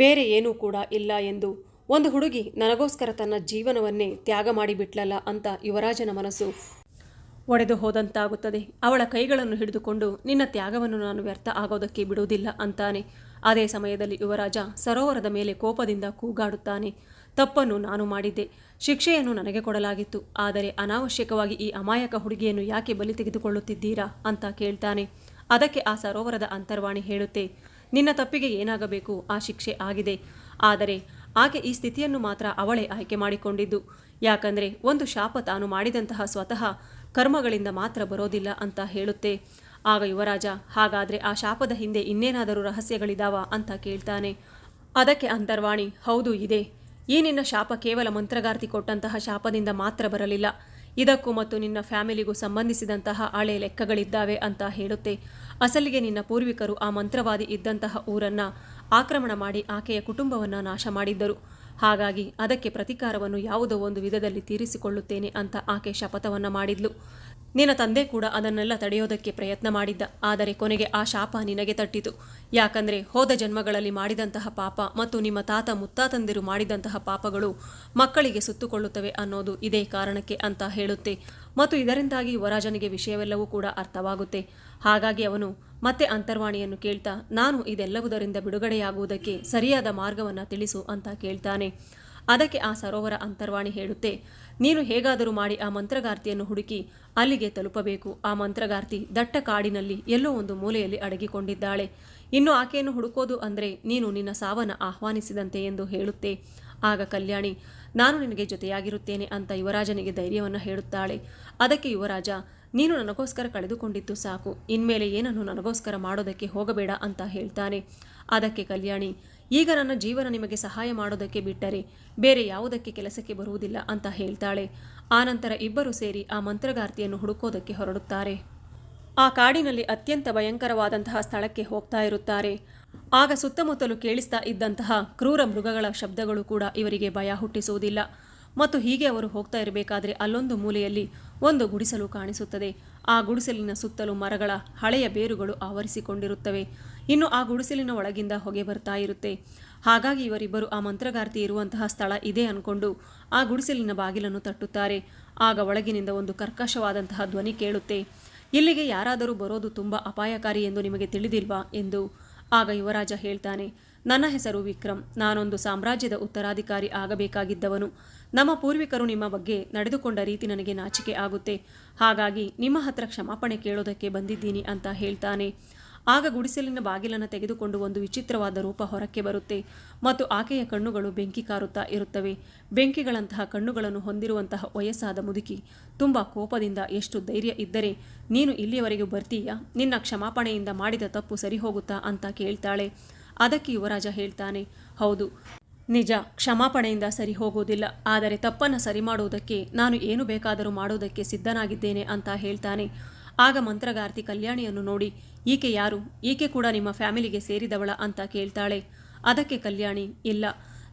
ಬೇರೆ ಏನೂ ಕೂಡ ಇಲ್ಲ ಎಂದು. ಒಂದು ಹುಡುಗಿ ನನಗೋಸ್ಕರ ತನ್ನ ಜೀವನವನ್ನೇ ತ್ಯಾಗ ಮಾಡಿಬಿಟ್ಲಲ್ಲ ಅಂತ ಯುವರಾಜನ ಮನಸ್ಸು. ಒಡೆದು ಹೋದಂತಾಗುತ್ತದೆ. ಅವಳ ಕೈಗಳನ್ನು ಹಿಡಿದುಕೊಂಡು, ನಿನ್ನ ತ್ಯಾಗವನ್ನು ನಾನು ವ್ಯರ್ಥ ಆಗೋದಕ್ಕೆ ಬಿಡುವುದಿಲ್ಲ ಅಂತಾನೆ. ಅದೇ ಸಮಯದಲ್ಲಿ ಯುವರಾಜ ಸರೋವರದ ಮೇಲೆ ಕೋಪದಿಂದ ಕೂಗಾಡುತ್ತಾನೆ. ತಪ್ಪನ್ನು ನಾನು ಮಾಡಿದ್ದೆ. ಶಿಕ್ಷೆಯನ್ನು ನನಗೆ ಕೊಡಲಾಗಿತ್ತು. ಆದರೆ ಅನಾವಶ್ಯಕವಾಗಿ ಈ ಅಮಾಯಕ ಹುಡುಗಿಯನ್ನು ಯಾಕೆ ಬಲಿ ತೆಗೆದುಕೊಳ್ಳುತ್ತಿದ್ದೀರಾ ಅಂತ ಕೇಳ್ತಾನೆ. ಅದಕ್ಕೆ ಆ ಸರೋವರದ ಅಂತರ್ವಾಣಿ ಹೇಳುತ್ತೆ, ನಿನ್ನ ತಪ್ಪಿಗೆ ಏನಾಗಬೇಕು? ಆ ಶಿಕ್ಷೆ ಆಗಿದೆ. ಆದರೆ ಆಕೆ ಈ ಸ್ಥಿತಿಯನ್ನು ಮಾತ್ರ ಅವಳೇ ಆಯ್ಕೆ ಮಾಡಿಕೊಂಡಿದ್ದು. ಯಾಕಂದರೆ ಒಂದು ಶಾಪ ತಾನು ಮಾಡಿದಂತಹ ಸ್ವತಃ ಕರ್ಮಗಳಿಂದ ಮಾತ್ರ ಬರೋದಿಲ್ಲ ಅಂತ ಹೇಳುತ್ತೆ. ಆಗ ಯುವರಾಜ, ಹಾಗಾದ್ರೆ ಆ ಶಾಪದ ಹಿಂದೆ ಇನ್ನೇನಾದರೂ ರಹಸ್ಯಗಳಿದಾವ ಅಂತ ಕೇಳ್ತಾನೆ. ಅದಕ್ಕೆ ಅಂತರ್ವಾಣಿ, ಹೌದು ಇದೆ. ಈ ನಿನ್ನ ಶಾಪ ಕೇವಲ ಮಂತ್ರಗಾರ್ತಿ ಕೊಟ್ಟಂತಹ ಶಾಪದಿಂದ ಮಾತ್ರ ಬರಲಿಲ್ಲ. ಇದಕ್ಕೂ ಮತ್ತು ನಿನ್ನ ಫ್ಯಾಮಿಲಿಗೂ ಸಂಬಂಧಿಸಿದಂತಹ ಹಳೆ ಲೆಕ್ಕಗಳಿದ್ದಾವೆ ಅಂತ ಹೇಳುತ್ತೆ. ಅಸಲಿಗೆ ನಿನ್ನ ಪೂರ್ವಿಕರು ಆ ಮಂತ್ರವಾದಿ ಇದ್ದಂತಹ ಊರನ್ನ ಆಕ್ರಮಣ ಮಾಡಿ ಆಕೆಯ ಕುಟುಂಬವನ್ನು ನಾಶ ಮಾಡಿದ್ದರು. ಹಾಗಾಗಿ ಅದಕ್ಕೆ ಪ್ರತಿಕಾರವನ್ನು ಯಾವುದೋ ಒಂದು ವಿಧದಲ್ಲಿ ತೀರಿಸಿಕೊಳ್ಳುತ್ತೇನೆ ಅಂತ ಆಕೆ ಶಪಥವನ್ನು ಮಾಡಿದ್ಲು. ನಿನ್ನ ತಂದೆ ಕೂಡ ಅದನ್ನೆಲ್ಲ ತಡೆಯೋದಕ್ಕೆ ಪ್ರಯತ್ನ ಮಾಡಿದ್ದ. ಆದರೆ ಕೊನೆಗೆ ಆ ಶಾಪ ನಿನಗೆ ತಟ್ಟಿತು. ಯಾಕಂದ್ರೆ ಹೋದ ಜನ್ಮಗಳಲ್ಲಿ ಮಾಡಿದಂತಹ ಪಾಪ ಮತ್ತು ನಿಮ್ಮ ತಾತ ಮುತ್ತಾತಂದಿರು ಮಾಡಿದಂತಹ ಪಾಪಗಳು ಮಕ್ಕಳಿಗೆ ಸುತ್ತುಕೊಳ್ಳುತ್ತವೆ ಅನ್ನೋದು ಇದೇ ಕಾರಣಕ್ಕೆ ಅಂತ ಹೇಳುತ್ತೆ. ಮತ್ತು ಇದರಿಂದಾಗಿ ಯುವರಾಜನಿಗೆ ವಿಷಯವೆಲ್ಲವೂ ಕೂಡ ಅರ್ಥವಾಗುತ್ತೆ. ಹಾಗಾಗಿ ಅವನು ಮತ್ತೆ ಅಂತರ್ವಾಣಿಯನ್ನು ಕೇಳ್ತಾ, ನಾನು ಇದೆಲ್ಲವುದರಿಂದ ಬಿಡುಗಡೆಯಾಗುವುದಕ್ಕೆ ಸರಿಯಾದ ಮಾರ್ಗವನ್ನು ತಿಳಿಸು ಅಂತ ಕೇಳ್ತಾನೆ. ಅದಕ್ಕೆ ಆ ಸರೋವರ ಅಂತರ್ವಾಣಿ ಹೇಳುತ್ತೆ, ನೀನು ಹೇಗಾದರೂ ಮಾಡಿ ಆ ಮಂತ್ರಗಾರ್ತಿಯನ್ನು ಹುಡುಕಿ ಅಲ್ಲಿಗೆ ತಲುಪಬೇಕು. ಆ ಮಂತ್ರಗಾರ್ತಿ ದಟ್ಟ ಕಾಡಿನಲ್ಲಿ ಎಲ್ಲೋ ಒಂದು ಮೂಲೆಯಲ್ಲಿ ಅಡಗಿಕೊಂಡಿದ್ದಾಳೆ. ಇನ್ನು ಆಕೆಯನ್ನು ಹುಡುಕೋದು ಅಂದರೆ ನೀನು ನಿನ್ನ ಸಾವನ್ನ ಆಹ್ವಾನಿಸಿದಂತೆ ಎಂದು ಹೇಳುತ್ತೆ. ಆಗ ಕಲ್ಯಾಣಿ, ನಾನು ನಿನಗೆ ಜೊತೆಯಾಗಿರುತ್ತೇನೆ ಅಂತ ಯುವರಾಜನಿಗೆ ಧೈರ್ಯವನ್ನು ಹೇಳುತ್ತಾಳೆ. ಅದಕ್ಕೆ ಯುವರಾಜ, ನೀನು ನನಗೋಸ್ಕರ ಕಳೆದುಕೊಂಡಿದ್ದು ಸಾಕು. ಇನ್ಮೇಲೆ ಏನನ್ನು ನನಗೋಸ್ಕರ ಮಾಡೋದಕ್ಕೆ ಹೋಗಬೇಡ ಅಂತ ಹೇಳ್ತಾನೆ. ಅದಕ್ಕೆ ಕಲ್ಯಾಣಿ, ಈಗ ನನ್ನ ಜೀವನ ನಿಮಗೆ ಸಹಾಯ ಮಾಡೋದಕ್ಕೆ ಬಿಟ್ಟರೆ ಬೇರೆ ಯಾವುದಕ್ಕೆ ಕೆಲಸಕ್ಕೆ ಬರುವುದಿಲ್ಲ ಅಂತ ಹೇಳ್ತಾಳೆ. ಆನಂತರ ಇಬ್ಬರು ಸೇರಿ ಆ ಮಂತ್ರಗಾರ್ತಿಯನ್ನು ಹುಡುಕೋದಕ್ಕೆ ಹೊರಡುತ್ತಾರೆ. ಆ ಕಾಡಿನಲ್ಲಿ ಅತ್ಯಂತ ಭಯಂಕರವಾದಂತಹ ಸ್ಥಳಕ್ಕೆ ಹೋಗ್ತಾ ಇರುತ್ತಾರೆ. ಆಗ ಸುತ್ತಮುತ್ತಲು ಕೇಳಿಸ್ತಾ ಇದ್ದಂತಹ ಕ್ರೂರ ಮೃಗಗಳ ಶಬ್ದಗಳು ಕೂಡ ಇವರಿಗೆ ಭಯ ಹುಟ್ಟಿಸುವುದಿಲ್ಲ. ಮತ್ತು ಹೀಗೆ ಅವರು ಹೋಗ್ತಾ ಇರಬೇಕಾದ್ರೆ ಅಲ್ಲೊಂದು ಮೂಲೆಯಲ್ಲಿ ಒಂದು ಗುಡಿಸಲು ಕಾಣಿಸುತ್ತದೆ. ಆ ಗುಡಿಸಲಿನ ಸುತ್ತಲೂ ಮರಗಳ ಹಳೆಯ ಬೇರುಗಳು ಆವರಿಸಿಕೊಂಡಿರುತ್ತವೆ. ಇನ್ನು ಆ ಗುಡಿಸಲಿನ ಒಳಗಿಂದ ಹೊಗೆ ಬರ್ತಾ ಇರುತ್ತೆ. ಹಾಗಾಗಿ ಇವರಿಬ್ಬರು ಆ ಮಂತ್ರಗಾರ್ತಿ ಇರುವಂತಹ ಸ್ಥಳ ಇದೆ ಅನ್ಕೊಂಡು ಆ ಗುಡಿಸಲಿನ ಬಾಗಿಲನ್ನು ತಟ್ಟುತ್ತಾರೆ. ಆಗ ಒಳಗಿನಿಂದ ಒಂದು ಕರ್ಕಶವಾದಂತಹ ಧ್ವನಿ ಕೇಳುತ್ತೆ. ಇಲ್ಲಿಗೆ ಯಾರಾದರೂ ಬರೋದು ತುಂಬ ಅಪಾಯಕಾರಿ ಎಂದು ನಿಮಗೆ ತಿಳಿದಿಲ್ವಾ ಎಂದು ಆಗ ಯುವರಾಜ ಹೇಳ್ತಾನೆ, ನನ್ನ ಹೆಸರು ವಿಕ್ರಮ್. ನಾನೊಂದು ಸಾಮ್ರಾಜ್ಯದ ಉತ್ತರಾಧಿಕಾರಿ ಆಗಬೇಕಾಗಿದ್ದವನು. ನಮ್ಮ ಪೂರ್ವಿಕರು ನಿಮ್ಮ ಬಗ್ಗೆ ನಡೆದುಕೊಂಡ ರೀತಿ ನನಗೆ ನಾಚಿಕೆ ಆಗುತ್ತೆ. ಹಾಗಾಗಿ ನಿಮ್ಮ ಹತ್ರ ಕ್ಷಮಾಪಣೆ ಕೇಳೋದಕ್ಕೆ ಬಂದಿದ್ದೀನಿ ಅಂತ ಹೇಳ್ತಾನೆ. ಆಗ ಗುಡಿಸಲಿನ ಬಾಗಿಲನ್ನು ತೆಗೆದುಕೊಂಡು ಒಂದು ವಿಚಿತ್ರವಾದ ರೂಪ ಹೊರಕ್ಕೆ ಬರುತ್ತೆ ಮತ್ತು ಆಕೆಯ ಕಣ್ಣುಗಳು ಬೆಂಕಿ ಕಾರುತ್ತಾ ಇರುತ್ತವೆ. ಬೆಂಕಿಗಳಂತಹ ಕಣ್ಣುಗಳನ್ನು ಹೊಂದಿರುವಂತಹ ವಯಸ್ಸಾದ ಮುದುಕಿ ತುಂಬ ಕೋಪದಿಂದ ಎಷ್ಟು ಧೈರ್ಯ ಇದ್ದರೆ, ನೀನು ಇಲ್ಲಿಯವರೆಗೂ ಬರ್ತೀಯಾ? ನಿನ್ನ ಕ್ಷಮಾಪಣೆಯಿಂದ ಮಾಡಿದ ತಪ್ಪು ಸರಿ ಹೋಗುತ್ತಾ ಅಂತ ಕೇಳ್ತಾಳೆ. ಅದಕ್ಕೆ ಯುವರಾಜ ಹೇಳ್ತಾನೆ, ಹೌದು, ನಿಜ, ಕ್ಷಮಾಪಣೆಯಿಂದ ಸರಿ ಹೋಗುವುದಿಲ್ಲ ಆದರೆ ತಪ್ಪನ್ನು ಸರಿ ಮಾಡುವುದಕ್ಕೆ ನಾನು ಏನು ಬೇಕಾದರೂ ಮಾಡೋದಕ್ಕೆ ಸಿದ್ಧನಾಗಿದ್ದೇನೆ ಅಂತ ಹೇಳ್ತಾನೆ. ಆಗ ಮಂತ್ರಗಾರ್ತಿ ಕಲ್ಯಾಣಿಯನ್ನು ನೋಡಿ, ಈಕೆ ಯಾರು? ಈಕೆ ಕೂಡ ನಿಮ್ಮ ಫ್ಯಾಮಿಲಿಗೆ ಸೇರಿದವಳ ಅಂತ ಕೇಳ್ತಾಳೆ. ಅದಕ್ಕೆ ಕಲ್ಯಾಣಿ, ಇಲ್ಲ.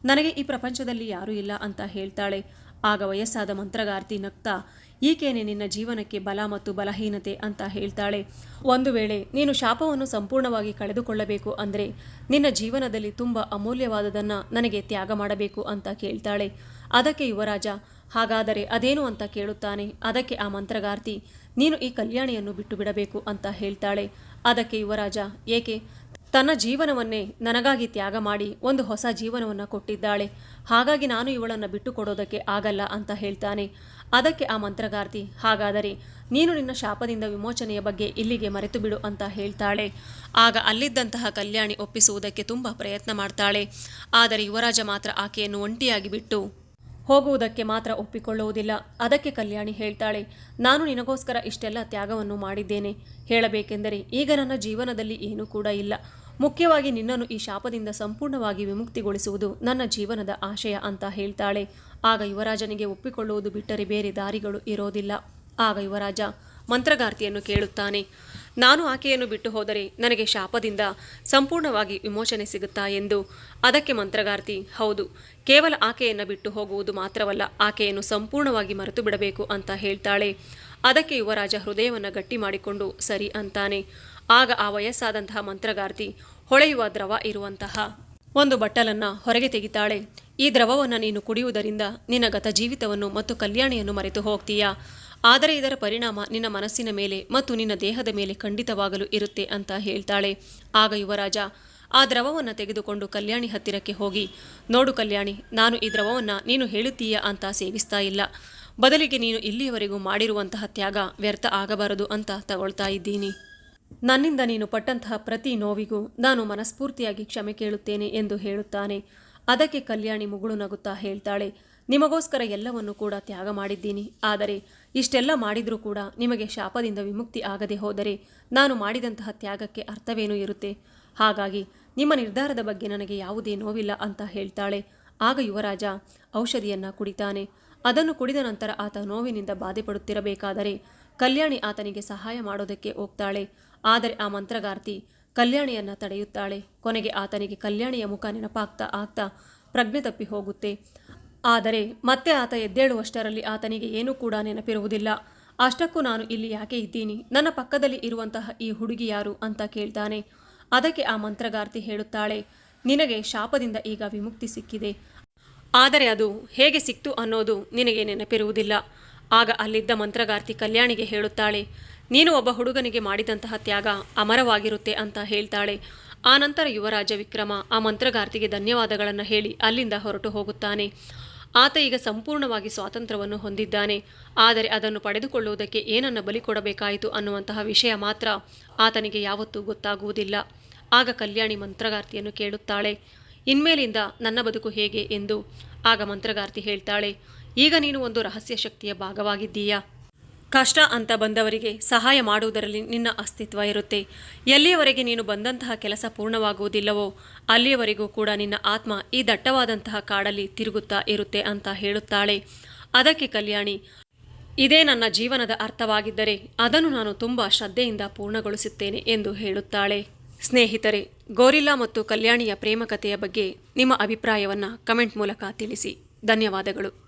ನನಗೆ ಈ ಪ್ರಪಂಚದಲ್ಲಿ ಯಾರೂ ಇಲ್ಲ ಅಂತ ಹೇಳ್ತಾಳೆ. ಆಗ ವಯಸ್ಸಾದ ಮಂತ್ರಗಾರ್ತಿ ನಗ್ತಾ, ಈಕೇನೆ ನಿನ್ನ ಜೀವನಕ್ಕೆ ಬಲ ಮತ್ತು ಬಲಹೀನತೆ ಅಂತ ಹೇಳ್ತಾಳೆ. ಒಂದು ವೇಳೆ ನೀನು ಶಾಪವನ್ನು ಸಂಪೂರ್ಣವಾಗಿ ಕಳೆದುಕೊಳ್ಳಬೇಕು ಅಂದರೆ, ನಿನ್ನ ಜೀವನದಲ್ಲಿ ತುಂಬ ಅಮೂಲ್ಯವಾದದನ್ನು ನನಗೆ ತ್ಯಾಗ ಮಾಡಬೇಕು ಅಂತ ಕೇಳ್ತಾಳೆ. ಅದಕ್ಕೆ ಯುವರಾಜ, ಹಾಗಾದರೆ ಅದೇನು ಅಂತ ಕೇಳುತ್ತಾನೆ? ಅದಕ್ಕೆ ಆ ಮಂತ್ರಗಾರ್ತಿ ನೀನು ಈ ಕಲ್ಯಾಣಿಯನ್ನು ಬಿಟ್ಟು ಬಿಡಬೇಕು ಅಂತ ಹೇಳ್ತಾಳೆ. ಅದಕ್ಕೆ ಯುವರಾಜ, ಏಕೆ? ತನ್ನ ಜೀವನವನ್ನೇ ನನಗಾಗಿ ತ್ಯಾಗ ಮಾಡಿ ಒಂದು ಹೊಸ ಜೀವನವನ್ನು ಕೊಟ್ಟಿದ್ದಾಳೆ. ಹಾಗಾಗಿ ನಾನು ಇವಳನ್ನು ಬಿಟ್ಟು ಕೊಡೋದಕ್ಕೆ ಆಗಲ್ಲ ಅಂತ ಹೇಳ್ತಾನೆ. ಅದಕ್ಕೆ ಆ ಮಂತ್ರಗಾರ್ತಿ, ಹಾಗಾದರೆ ನೀನು ನಿನ್ನ ಶಾಪದಿಂದ ವಿಮೋಚನೆಯ ಬಗ್ಗೆ ಇಲ್ಲಿಗೆ ಮರೆತು ಬಿಡು ಅಂತ ಹೇಳ್ತಾಳೆ. ಆಗ ಅಲ್ಲಿದ್ದಂತಹ ಕಲ್ಯಾಣಿ ಒಪ್ಪಿಸುವುದಕ್ಕೆ ತುಂಬ ಪ್ರಯತ್ನ ಮಾಡ್ತಾಳೆ. ಆದರೆ ಯುವರಾಜ ಮಾತ್ರ ಆಕೆಯನ್ನು ಒಂಟಿಯಾಗಿ ಬಿಟ್ಟು ಹೋಗುವುದಕ್ಕೆ ಮಾತ್ರ ಒಪ್ಪಿಕೊಳ್ಳುವುದಿಲ್ಲ. ಅದಕ್ಕೆ ಕಲ್ಯಾಣಿ ಹೇಳ್ತಾಳೆ, ನಾನು ನಿನಗೋಸ್ಕರ ಇಷ್ಟೆಲ್ಲ ತ್ಯಾಗವನ್ನು ಮಾಡಿದ್ದೇನೆ. ಹೇಳಬೇಕೆಂದರೆ ಈಗ ನನ್ನ ಜೀವನದಲ್ಲಿ ಏನೂ ಕೂಡ ಇಲ್ಲ. ಮುಖ್ಯವಾಗಿ ನಿನ್ನನ್ನು ಈ ಶಾಪದಿಂದ ಸಂಪೂರ್ಣವಾಗಿ ವಿಮುಕ್ತಿಗೊಳಿಸುವುದು ನನ್ನ ಜೀವನದ ಆಶಯ ಅಂತ ಹೇಳ್ತಾಳೆ. ಆಗ ಯುವರಾಜನಿಗೆ ಒಪ್ಪಿಕೊಳ್ಳುವುದು ಬಿಟ್ಟರೆ ಬೇರೆ ದಾರಿಗಳು ಇರೋದಿಲ್ಲ. ಆಗ ಯುವರಾಜ ಮಂತ್ರಗಾರ್ತಿಯನ್ನು ಕೇಳುತ್ತಾನೆ. ನಾನು ಆಕೆಯನ್ನು ಬಿಟ್ಟು ಹೋದರೆ ನನಗೆ ಶಾಪದಿಂದ ಸಂಪೂರ್ಣವಾಗಿ ವಿಮೋಚನೆ ಸಿಗುತ್ತಾ ಎಂದು. ಅದಕ್ಕೆ ಮಂತ್ರಗಾರ್ತಿ, ಹೌದು, ಕೇವಲ ಆಕೆಯನ್ನು ಬಿಟ್ಟು ಹೋಗುವುದು ಮಾತ್ರವಲ್ಲ, ಆಕೆಯನ್ನು ಸಂಪೂರ್ಣವಾಗಿ ಮರೆತು ಬಿಡಬೇಕು ಅಂತ ಹೇಳ್ತಾಳೆ. ಅದಕ್ಕೆ ಯುವರಾಜ ಹೃದಯವನ್ನು ಗಟ್ಟಿ ಮಾಡಿಕೊಂಡು, ಸರಿ ಅಂತಾನೆ. ಆಗ ಆ ವಯಸ್ಸಾದಂತಹ ಮಂತ್ರಗಾರ್ತಿ, ಹೊಳೆಯುವ ದ್ರವ ಇರುವಂತಹ ಒಂದು ಬಟ್ಟಲನ್ನು ಹೊರಗೆ ತೆಗಿತಾಳೆ. ಈ ದ್ರವವನ್ನು ನೀನು ಕುಡಿಯುವುದರಿಂದ ನಿನ್ನ ಗತ ಜೀವಿತವನ್ನು ಮತ್ತು ಕಲ್ಯಾಣಿಯನ್ನು ಮರೆತು ಹೋಗ್ತೀಯಾ? ಆದರೆ ಇದರ ಪರಿಣಾಮ ನಿನ್ನ ಮನಸ್ಸಿನ ಮೇಲೆ ಮತ್ತು ನಿನ್ನ ದೇಹದ ಮೇಲೆ ಖಂಡಿತವಾಗಲು ಇರುತ್ತೆ ಅಂತ ಹೇಳ್ತಾಳೆ. ಆಗ ಯುವರಾಜ, ಆ ದ್ರವವನ್ನು ತೆಗೆದುಕೊಂಡು ಕಲ್ಯಾಣಿ ಹತ್ತಿರಕ್ಕೆ ಹೋಗಿ, ನೋಡು ಕಲ್ಯಾಣಿ, ನಾನು ಈ ದ್ರವವನ್ನು ನೀನು ಹೇಳುತ್ತೀಯ ಅಂತ ಸೇವಿಸ್ತಾ ಇಲ್ಲ. ಬದಲಿಗೆ ನೀನು ಇಲ್ಲಿಯವರೆಗೂ ಮಾಡಿರುವಂತಹ ತ್ಯಾಗ ವ್ಯರ್ಥ ಆಗಬಾರದು ಅಂತ ತಗೊಳ್ತಾ ಇದ್ದೀನಿ. ನನ್ನಿಂದ ನೀನು ಪಟ್ಟಂತಹ ಪ್ರತಿ ನೋವಿಗೂ ನಾನು ಮನಸ್ಫೂರ್ತಿಯಾಗಿ ಕ್ಷಮೆ ಕೇಳುತ್ತೇನೆ ಎಂದು ಹೇಳುತ್ತಾನೆ. ಅದಕ್ಕೆ ಕಲ್ಯಾಣಿ ಮುಗುಳು ನಗುತ್ತಾ ಹೇಳ್ತಾಳೆ. ನಿಮಗೋಸ್ಕರ ಎಲ್ಲವನ್ನು ಕೂಡ ತ್ಯಾಗ ಮಾಡಿದ್ದೀನಿ. ಆದರೆ ಇಷ್ಟೆಲ್ಲ ಮಾಡಿದರೂ ಕೂಡ ನಿಮಗೆ ಶಾಪದಿಂದ ವಿಮುಕ್ತಿ ಆಗದೆ ಹೋದರೆ ನಾನು ಮಾಡಿದಂತಹ ತ್ಯಾಗಕ್ಕೆ ಅರ್ಥವೇನೂ ಇರುತ್ತೆ? ಹಾಗಾಗಿ ನಿಮ್ಮ ನಿರ್ಧಾರದ ಬಗ್ಗೆ ನನಗೆ ಯಾವುದೇ ನೋವಿಲ್ಲ ಅಂತ ಹೇಳ್ತಾಳೆ. ಆಗ ಯುವರಾಜ ಔಷಧಿಯನ್ನು ಕುಡಿತಾನೆ. ಅದನ್ನು ಕುಡಿದ ನಂತರ ಆತ ನೋವಿನಿಂದ ಬಾಧೆ ಪಡುತ್ತಿರಬೇಕಾದರೆ ಕಲ್ಯಾಣಿ ಆತನಿಗೆ ಸಹಾಯ ಮಾಡೋದಕ್ಕೆ ಹೋಗ್ತಾಳೆ. ಆದರೆ ಆ ಮಂತ್ರಗಾರ್ತಿ ಕಲ್ಯಾಣಿಯನ್ನು ತಡೆಯುತ್ತಾಳೆ. ಕೊನೆಗೆ ಆತನಿಗೆ ಕಲ್ಯಾಣಿಯ ಮುಖ ನೆನಪಾಗ್ತಾ ಆಗ್ತಾ ಪ್ರಜ್ಞೆ ತಪ್ಪಿ ಹೋಗುತ್ತೆ. ಆದರೆ ಮತ್ತೆ ಆತ ಎದ್ದೇಳುವಷ್ಟರಲ್ಲಿ ಆತನಿಗೆ ಏನೂ ಕೂಡ ನೆನಪಿರುವುದಿಲ್ಲ. ಅಷ್ಟಕ್ಕೂ ನಾನು ಇಲ್ಲಿ ಯಾಕೆ ಇದ್ದೀನಿ? ನನ್ನ ಪಕ್ಕದಲ್ಲಿ ಇರುವಂತಹ ಈ ಹುಡುಗಿ ಯಾರು ಅಂತ ಕೇಳ್ತಾನೆ. ಅದಕ್ಕೆ ಆ ಮಂತ್ರಗಾರ್ತಿ ಹೇಳುತ್ತಾಳೆ, ನಿನಗೆ ಶಾಪದಿಂದ ಈಗ ವಿಮುಕ್ತಿ ಸಿಕ್ಕಿದೆ. ಆದರೆ ಅದು ಹೇಗೆ ಸಿಕ್ತು ಅನ್ನೋದು ನಿನಗೆ ನೆನಪಿರುವುದಿಲ್ಲ. ಆಗ ಅಲ್ಲಿದ್ದ ಮಂತ್ರಗಾರ್ತಿ ಕಲ್ಯಾಣಿಗೆ ಹೇಳುತ್ತಾಳೆ, ನೀನು ಒಬ್ಬ ಹುಡುಗನಿಗೆ ಮಾಡಿದಂತಹ ತ್ಯಾಗ ಅಮರವಾಗಿರುತ್ತೆ ಅಂತ ಹೇಳ್ತಾಳೆ. ಆನಂತರ ಯುವರಾಜ ವಿಕ್ರಮ ಆ ಮಂತ್ರಗಾರ್ತಿಗೆ ಧನ್ಯವಾದಗಳನ್ನು ಹೇಳಿ ಅಲ್ಲಿಂದ ಹೊರಟು ಹೋಗುತ್ತಾನೆ. ಆತ ಈಗ ಸಂಪೂರ್ಣವಾಗಿ ಸ್ವಾತಂತ್ರ್ಯವನ್ನು ಹೊಂದಿದ್ದಾನೆ. ಆದರೆ ಅದನ್ನು ಪಡೆದುಕೊಳ್ಳುವುದಕ್ಕೆ ಏನನ್ನ ಬಲಿ ಕೊಡಬೇಕಾಯಿತು ಅನ್ನುವಂತಹ ವಿಷಯ ಮಾತ್ರ ಆತನಿಗೆ ಯಾವತ್ತೂ ಗೊತ್ತಾಗುವುದಿಲ್ಲ. ಆಗ ಕಲ್ಯಾಣಿ ಮಂತ್ರಗಾರ್ತಿಯನ್ನು ಕೇಳುತ್ತಾಳೆ. ಇನ್ಮೇಲಿಂದ ನನ್ನ ಬದುಕು ಹೇಗೆ ಎಂದು? ಆಗ ಮಂತ್ರಗಾರ್ತಿ ಹೇಳ್ತಾಳೆ, ಈಗ ನೀನು ಒಂದು ರಹಸ್ಯ ಶಕ್ತಿಯ ಭಾಗವಾಗಿದ್ದೀಯಾ? ಕಷ್ಟ ಅಂತ ಬಂದವರಿಗೆ ಸಹಾಯ ಮಾಡುವುದರಲ್ಲಿ ನಿನ್ನ ಅಸ್ತಿತ್ವ ಇರುತ್ತೆ. ಎಲ್ಲಿಯವರೆಗೆ ನೀನು ಬಂದಂತಹ ಕೆಲಸ ಪೂರ್ಣವಾಗುವುದಿಲ್ಲವೋ, ಅಲ್ಲಿಯವರೆಗೂ ಕೂಡ ನಿನ್ನ ಆತ್ಮ ಈ ದಟ್ಟವಾದಂತಹ ಕಾಡಲ್ಲಿ ತಿರುಗುತ್ತಾ ಇರುತ್ತೆ ಅಂತ ಹೇಳುತ್ತಾಳೆ. ಅದಕ್ಕೆ ಕಲ್ಯಾಣಿ, ಇದೇ ನನ್ನ ಜೀವನದ ಅರ್ಥವಾಗಿದ್ದರೆ ಅದನ್ನು ನಾನು ತುಂಬ ಶ್ರದ್ಧೆಯಿಂದ ಪೂರ್ಣಗೊಳಿಸುತ್ತೇನೆ ಎಂದು ಹೇಳುತ್ತಾಳೆ. ಸ್ನೇಹಿತರೆ, ಗೋರಿಲ್ಲಾ ಮತ್ತು ಕಲ್ಯಾಣಿಯ ಪ್ರೇಮಕತೆಯ ಬಗ್ಗೆ ನಿಮ್ಮ ಅಭಿಪ್ರಾಯವನ್ನು ಕಮೆಂಟ್ ಮೂಲಕ ತಿಳಿಸಿ. ಧನ್ಯವಾದಗಳು.